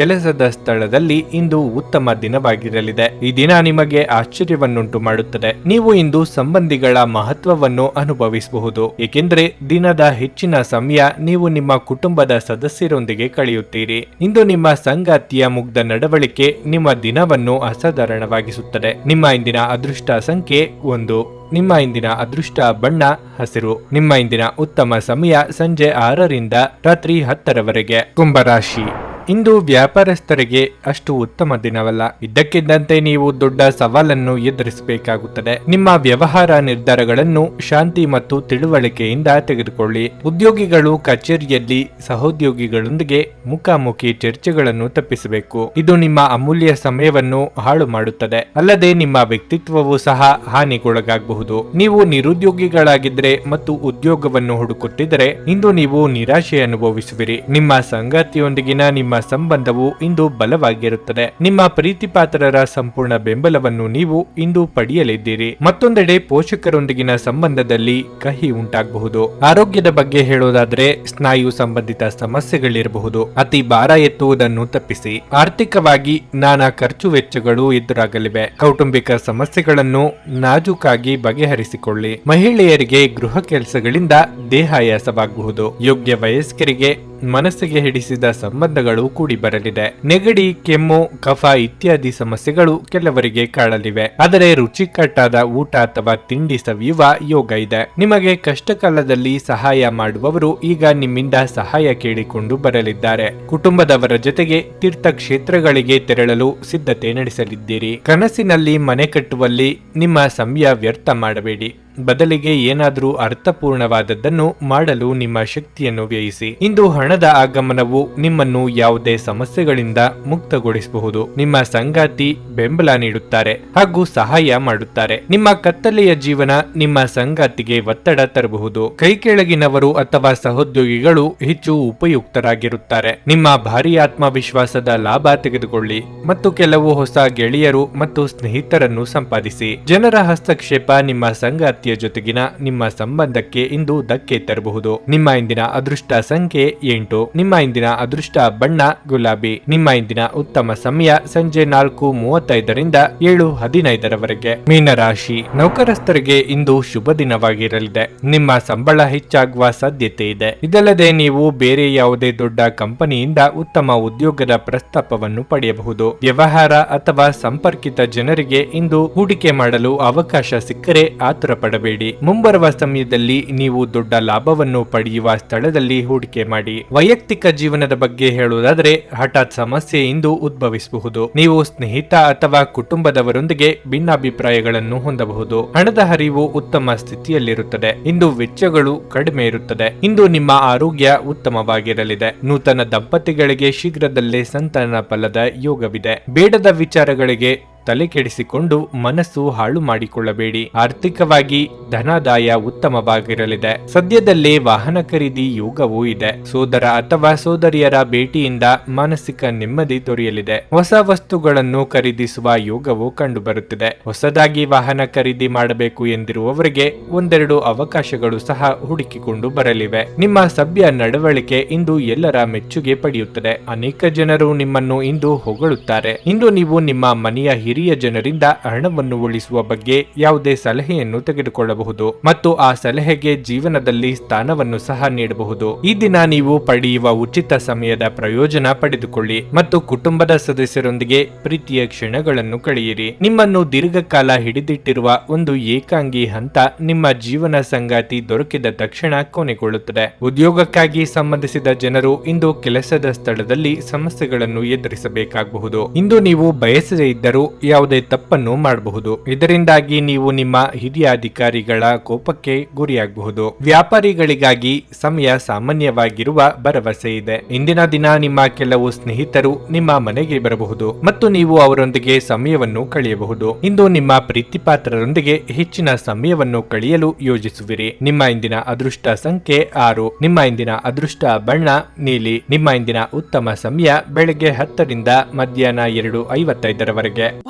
ಕೆಲಸದ ಸ್ಥಳದಲ್ಲಿ ಇಂದು ಉತ್ತಮ ದಿನವಾಗಿರಲಿದೆ. ಈ ದಿನ ನಿಮಗೆ ಆಶ್ಚರ್ಯವನ್ನುಂಟು ಮಾಡುತ್ತದೆ. ನೀವು ಇಂದು ಸಂಬಂಧಿಗಳ ಮಹತ್ವವನ್ನು ಅನುಭವಿಸಬಹುದು. ಏಕೆಂದರೆ ದಿನದ ಹೆಚ್ಚಿನ ಸಮಯ ನೀವು ನಿಮ್ಮ ಕುಟುಂಬದ ಸದಸ್ಯರೊಂದಿಗೆ ಕಳೆಯುತ್ತೀರಿ. ಇಂದು ನಿಮ್ಮ ಸಂಗಾತಿಯ ಮುಗ್ಧ ನಡವಳಿಕೆ ನಿಮ್ಮ ದಿನವನ್ನು ಅಸಾಧಾರಣವಾಗಿಸುತ್ತದೆ. ನಿಮ್ಮ ಇಂದಿನ ಅದೃಷ್ಟ ಸಂಖ್ಯೆ ಒಂದು. ನಿಮ್ಮ ಇಂದಿನ ಅದೃಷ್ಟ ಬಣ್ಣ ಹಸಿರು. ನಿಮ್ಮ ಇಂದಿನ ಉತ್ತಮ ಸಮಯ ಸಂಜೆ ಆರರಿಂದ ರಾತ್ರಿ ಹತ್ತರವರೆಗೆ. ಕುಂಭರಾಶಿ ಇಂದು ವ್ಯಾಪಾರಸ್ಥರಿಗೆ ಅಷ್ಟು ಉತ್ತಮ ದಿನವಲ್ಲ. ಇದ್ದಕ್ಕಿದ್ದಂತೆ ನೀವು ದೊಡ್ಡ ಸವಾಲನ್ನು ಎದುರಿಸಬೇಕಾಗುತ್ತದೆ. ನಿಮ್ಮ ವ್ಯವಹಾರ ನಿರ್ಧಾರಗಳನ್ನು ಶಾಂತಿ ಮತ್ತು ತಿಳುವಳಿಕೆಯಿಂದ ತೆಗೆದುಕೊಳ್ಳಿ. ಉದ್ಯೋಗಿಗಳು ಕಚೇರಿಯಲ್ಲಿ ಸಹೋದ್ಯೋಗಿಗಳೊಂದಿಗೆ ಮುಖಾಮುಖಿ ಚರ್ಚೆಗಳನ್ನು ತಪ್ಪಿಸಬೇಕು. ಇದು ನಿಮ್ಮ ಅಮೂಲ್ಯ ಸಮಯವನ್ನು ಹಾಳು ಮಾಡುತ್ತದೆ. ಅಲ್ಲದೆ ನಿಮ್ಮ ವ್ಯಕ್ತಿತ್ವವು ಸಹ ಹಾನಿಗೊಳಗಾಗಬಹುದು. ನೀವು ನಿರುದ್ಯೋಗಿಗಳಾಗಿದ್ರೆ ಮತ್ತು ಉದ್ಯೋಗವನ್ನು ಹುಡುಕುತ್ತಿದ್ದರೆ ಇಂದು ನೀವು ನಿರಾಶೆ ಅನುಭವಿಸುವಿರಿ. ನಿಮ್ಮ ಸಂಗಾತಿಯೊಂದಿಗಿನ ನಿಮ್ಮ ಸಂಬಂಧವು ಇಂದು ಬಲವಾಗಿರುತ್ತದೆ. ನಿಮ್ಮ ಪ್ರೀತಿಪಾತ್ರರ ಸಂಪೂರ್ಣ ಬೆಂಬಲವನ್ನು ನೀವು ಇಂದು ಪಡೆಯಲಿದ್ದೀರಿ. ಮತ್ತೊಂದೆಡೆ ಪೋಷಕರೊಂದಿಗಿನ ಸಂಬಂಧದಲ್ಲಿ ಕಹಿ ಉಂಟಾಗಬಹುದು. ಆರೋಗ್ಯದ ಬಗ್ಗೆ ಹೇಳೋದಾದ್ರೆ ಸ್ನಾಯು ಸಂಬಂಧಿತ ಸಮಸ್ಯೆಗಳಿರಬಹುದು. ಅತಿ ಭಾರ ಎತ್ತುವುದನ್ನು ತಪ್ಪಿಸಿ. ಆರ್ಥಿಕವಾಗಿ ನಾನಾ ಖರ್ಚು ವೆಚ್ಚಗಳು ಎದುರಾಗಲಿವೆ. ಕೌಟುಂಬಿಕ ಸಮಸ್ಯೆಗಳನ್ನು ನಾಜೂಕಾಗಿ ಬಗೆಹರಿಸಿಕೊಳ್ಳಿ. ಮಹಿಳೆಯರಿಗೆ ಗೃಹ ಕೆಲಸಗಳಿಂದ ದೇಹಾಯಾಸವಾಗಬಹುದು. ಯೋಗ್ಯ ವಯಸ್ಕರಿಗೆ ಮನಸ್ಸಿಗೆ ಹಿಡಿಸಿದ ಸಂಬಂಧಗಳು ಕೂಡಿ ಬರಲಿದೆ. ನೆಗಡಿ, ಕೆಮ್ಮು, ಕಫ ಇತ್ಯಾದಿ ಸಮಸ್ಯೆಗಳು ಕೆಲವರಿಗೆ ಕಾಡಲಿವೆ ಆದರೆ ರುಚಿಕಟ್ಟಾದ ಊಟ ಅಥವಾ ತಿಂಡಿ ಸವಿಯುವ ಯೋಗ ಇದೆ. ನಿಮಗೆ ಕಷ್ಟಕಾಲದಲ್ಲಿ ಸಹಾಯ ಮಾಡುವವರು ಈಗ ನಿಮ್ಮಿಂದ ಸಹಾಯ ಕೇಳಿಕೊಂಡು ಬರಲಿದ್ದಾರೆ. ಕುಟುಂಬದವರ ಜೊತೆಗೆ ತೀರ್ಥಕ್ಷೇತ್ರಗಳಿಗೆ ತೆರಳಲು ಸಿದ್ಧತೆ ನಡೆಸಲಿದ್ದೀರಿ. ಕನಸಿನಲ್ಲಿ ಮನೆ ಕಟ್ಟುವಲ್ಲಿ ನಿಮ್ಮ ಸಮಯ ವ್ಯರ್ಥ ಮಾಡಬೇಡಿ. ಬದಲಿಗೆ ಏನಾದರೂ ಅರ್ಥಪೂರ್ಣವಾದದ್ದನ್ನು ಮಾಡಲು ನಿಮ್ಮ ಶಕ್ತಿಯನ್ನು ವ್ಯಯಿಸಿ. ಇಂದು ಹಣದ ಆಗಮನವು ನಿಮ್ಮನ್ನು ಯಾವುದೇ ಸಮಸ್ಯೆಗಳಿಂದ ಮುಕ್ತಗೊಳಿಸಬಹುದು. ನಿಮ್ಮ ಸಂಗಾತಿ ಬೆಂಬಲ ನೀಡುತ್ತಾರೆ ಹಾಗೂ ಸಹಾಯ ಮಾಡುತ್ತಾರೆ. ನಿಮ್ಮ ಕತ್ತಲೆಯ ಜೀವನ ನಿಮ್ಮ ಸಂಗಾತಿಗೆ ಒತ್ತಡ ತರಬಹುದು. ಕೈ ಕೆಳಗಿನವರು ಅಥವಾ ಸಹೋದ್ಯೋಗಿಗಳು ಹೆಚ್ಚು ಉಪಯುಕ್ತರಾಗಿರುತ್ತಾರೆ. ನಿಮ್ಮ ಭಾರಿ ಆತ್ಮವಿಶ್ವಾಸದ ಲಾಭ ತೆಗೆದುಕೊಳ್ಳಿ ಮತ್ತು ಕೆಲವು ಹೊಸ ಗೆಳೆಯರು ಮತ್ತು ಸ್ನೇಹಿತರನ್ನು ಸಂಪಾದಿಸಿ. ಜನರ ಹಸ್ತಕ್ಷೇಪ ನಿಮ್ಮ ಸಂಗಾತಿಯ ಜೊತೆಗಿನ ನಿಮ್ಮ ಸಂಬಂಧಕ್ಕೆ ಇಂದು ಧಕ್ಕೆ ತರಬಹುದು. ನಿಮ್ಮ ಇಂದಿನ ಅದೃಷ್ಟ ಸಂಖ್ಯೆ ಎಂಟು. ನಿಮ್ಮ ಇಂದಿನ ಅದೃಷ್ಟ ಬಣ್ಣ ಗುಲಾಬಿ. ನಿಮ್ಮ ಇಂದಿನ ಉತ್ತಮ ಸಮಯ ಸಂಜೆ ನಾಲ್ಕು ಮೂವತ್ತೈದರಿಂದ ಏಳು ಹದಿನೈದರವರೆಗೆ. ಮೀನರಾಶಿ ನೌಕರಸ್ಥರಿಗೆ ಇಂದು ಶುಭ ದಿನವಾಗಿರಲಿದೆ. ನಿಮ್ಮ ಸಂಬಳ ಹೆಚ್ಚಾಗುವ ಸಾಧ್ಯತೆ ಇದೆ. ಇದಲ್ಲದೆ ನೀವು ಬೇರೆ ಯಾವುದೇ ದೊಡ್ಡ ಕಂಪನಿಯಿಂದ ಉತ್ತಮ ಉದ್ಯೋಗದ ಪ್ರಸ್ತಾಪವನ್ನು ಪಡೆಯಬಹುದು. ವ್ಯವಹಾರ ಅಥವಾ ಸಂಪರ್ಕಿತ ಜನರಿಗೆ ಇಂದು ಹೂಡಿಕೆ ಮಾಡಲು ಅವಕಾಶ ಸಿಕ್ಕರೆ ಆತುರ ಪಡಬೇಡಿ ಮುಂಬರುವ ಸಮಯದಲ್ಲಿ ನೀವು ದೊಡ್ಡ ಲಾಭವನ್ನು ಪಡೆಯುವ ಸ್ಥಳದಲ್ಲಿ ಹೂಡಿಕೆ ಮಾಡಿ. ವೈಯಕ್ತಿಕ ಜೀವನದ ಬಗ್ಗೆ ಹೇಳುವುದಾದರೆ ಹಠಾತ್ ಸಮಸ್ಯೆ ಇಂದು ಉದ್ಭವಿಸಬಹುದು. ನೀವು ಸ್ನೇಹಿತ ಅಥವಾ ಕುಟುಂಬದವರೊಂದಿಗೆ ಭಿನ್ನಾಭಿಪ್ರಾಯಗಳನ್ನು ಹೊಂದಬಹುದು. ಹಣದ ಹರಿವು ಉತ್ತಮ ಸ್ಥಿತಿಯಲ್ಲಿರುತ್ತದೆ. ಇಂದು ವೆಚ್ಚಗಳು ಕಡಿಮೆ ಇರುತ್ತದೆ. ಇಂದು ನಿಮ್ಮ ಆರೋಗ್ಯ ಉತ್ತಮವಾಗಿರಲಿದೆ. ನೂತನ ದಂಪತಿಗಳಿಗೆ ಶೀಘ್ರದಲ್ಲೇ ಸಂತಾನ ಫಲದ ಯೋಗವಿದೆ. ಬೇಡದ ವಿಚಾರಗಳಿಗೆ ತಲೆ ಕೆಡಿಸಿಕೊಂಡು ಮನಸ್ಸು ಹಾಳು ಮಾಡಿಕೊಳ್ಳಬೇಡಿ. ಆರ್ಥಿಕವಾಗಿ ಧನಾದಾಯ ಉತ್ತಮವಾಗಿರಲಿದೆ. ಸದ್ಯದಲ್ಲೇ ವಾಹನ ಖರೀದಿ ಯೋಗವೂ ಇದೆ. ಸೋದರ ಅಥವಾ ಸೋದರಿಯರ ಭೇಟಿಯಿಂದ ಮಾನಸಿಕ ನೆಮ್ಮದಿ ದೊರೆಯಲಿದೆ. ಹೊಸ ವಸ್ತುಗಳನ್ನು ಖರೀದಿಸುವ ಯೋಗವು ಕಂಡುಬರುತ್ತಿದೆ. ಹೊಸದಾಗಿ ವಾಹನ ಖರೀದಿ ಮಾಡಬೇಕು ಎಂದಿರುವವರಿಗೆ ಒಂದೆರಡು ಅವಕಾಶಗಳು ಸಹ ಹುಡುಕಿಕೊಂಡು ಬರಲಿವೆ. ನಿಮ್ಮ ಸಭ್ಯ ನಡವಳಿಕೆ ಇಂದು ಎಲ್ಲರ ಮೆಚ್ಚುಗೆ ಪಡೆಯುತ್ತದೆ. ಅನೇಕ ಜನರು ನಿಮ್ಮನ್ನು ಇಂದು ಹೊಗಳುತ್ತಾರೆ. ಇಂದು ನೀವು ನಿಮ್ಮ ಮನೆಯ ಹಿರಿಯ ಜನರಿಂದ ಹಣವನ್ನು ಉಳಿಸುವ ಬಗ್ಗೆ ಯಾವುದೇ ಸಲಹೆಯನ್ನು ತೆಗೆದುಕೊಳ್ಳಬಹುದು ಮತ್ತು ಆ ಸಲಹೆಗೆ ಜೀವನದಲ್ಲಿ ಸ್ಥಾನವನ್ನು ಸಹ ನೀಡಬಹುದು. ಈ ದಿನ ನೀವು ಪಡೆಯುವ ಉಚಿತ ಸಮಯದ ಪ್ರಯೋಜನ ಪಡೆದುಕೊಳ್ಳಿ ಮತ್ತು ಕುಟುಂಬದ ಸದಸ್ಯರೊಂದಿಗೆ ಪ್ರೀತಿಯ ಕ್ಷಣಗಳನ್ನು ಕಳೆಯಿರಿ. ನಿಮ್ಮನ್ನು ದೀರ್ಘಕಾಲ ಹಿಡಿದಿಟ್ಟಿರುವ ಒಂದು ಏಕಾಂಗಿ ಹಂತ ನಿಮ್ಮ ಜೀವನ ಸಂಗಾತಿ ದೊರಕಿದ ತಕ್ಷಣ ಕೊನೆಗೊಳ್ಳುತ್ತದೆ. ಉದ್ಯೋಗಕ್ಕಾಗಿ ಸಂಬಂಧಿಸಿದ ಜನರು ಇಂದು ಕೆಲಸದ ಸ್ಥಳದಲ್ಲಿ ಸಮಸ್ಯೆಗಳನ್ನು ಎದುರಿಸಬೇಕಾಗಬಹುದು. ಇಂದು ನೀವು ಬಯಸದೇ ಇದ್ದರೂ ಯಾವುದೇ ತಪ್ಪನ್ನು ಮಾಡಬಹುದು. ಇದರಿಂದಾಗಿ ನೀವು ನಿಮ್ಮ ಹಿರಿಯ ಅಧಿಕಾರಿಗಳ ಕೋಪಕ್ಕೆ ಗುರಿಯಾಗಬಹುದು. ವ್ಯಾಪಾರಿಗಳಿಗಾಗಿ ಸಮಯ ಸಾಮಾನ್ಯವಾಗಿರುವ ಭರವಸೆ ಇದೆ. ಇಂದಿನ ದಿನ ನಿಮ್ಮ ಕೆಲವು ಸ್ನೇಹಿತರು ನಿಮ್ಮ ಮನೆಗೆ ಬರಬಹುದು ಮತ್ತು ನೀವು ಅವರೊಂದಿಗೆ ಸಮಯವನ್ನು ಕಳೆಯಬಹುದು. ಇಂದು ನಿಮ್ಮ ಪ್ರೀತಿಪಾತ್ರರೊಂದಿಗೆ ಹೆಚ್ಚಿನ ಸಮಯವನ್ನು ಕಳೆಯಲು ಯೋಜಿಸುವಿರಿ. ನಿಮ್ಮ ಇಂದಿನ ಅದೃಷ್ಟ ಸಂಖ್ಯೆ ಆರು. ನಿಮ್ಮ ಇಂದಿನ ಅದೃಷ್ಟ ಬಣ್ಣ ನೀಲಿ. ನಿಮ್ಮ ಇಂದಿನ ಉತ್ತಮ ಸಮಯ ಬೆಳಗ್ಗೆ ಹತ್ತರಿಂದ ಮಧ್ಯಾಹ್ನ ಎರಡು ಐವತ್ತೈದರವರೆಗೆ.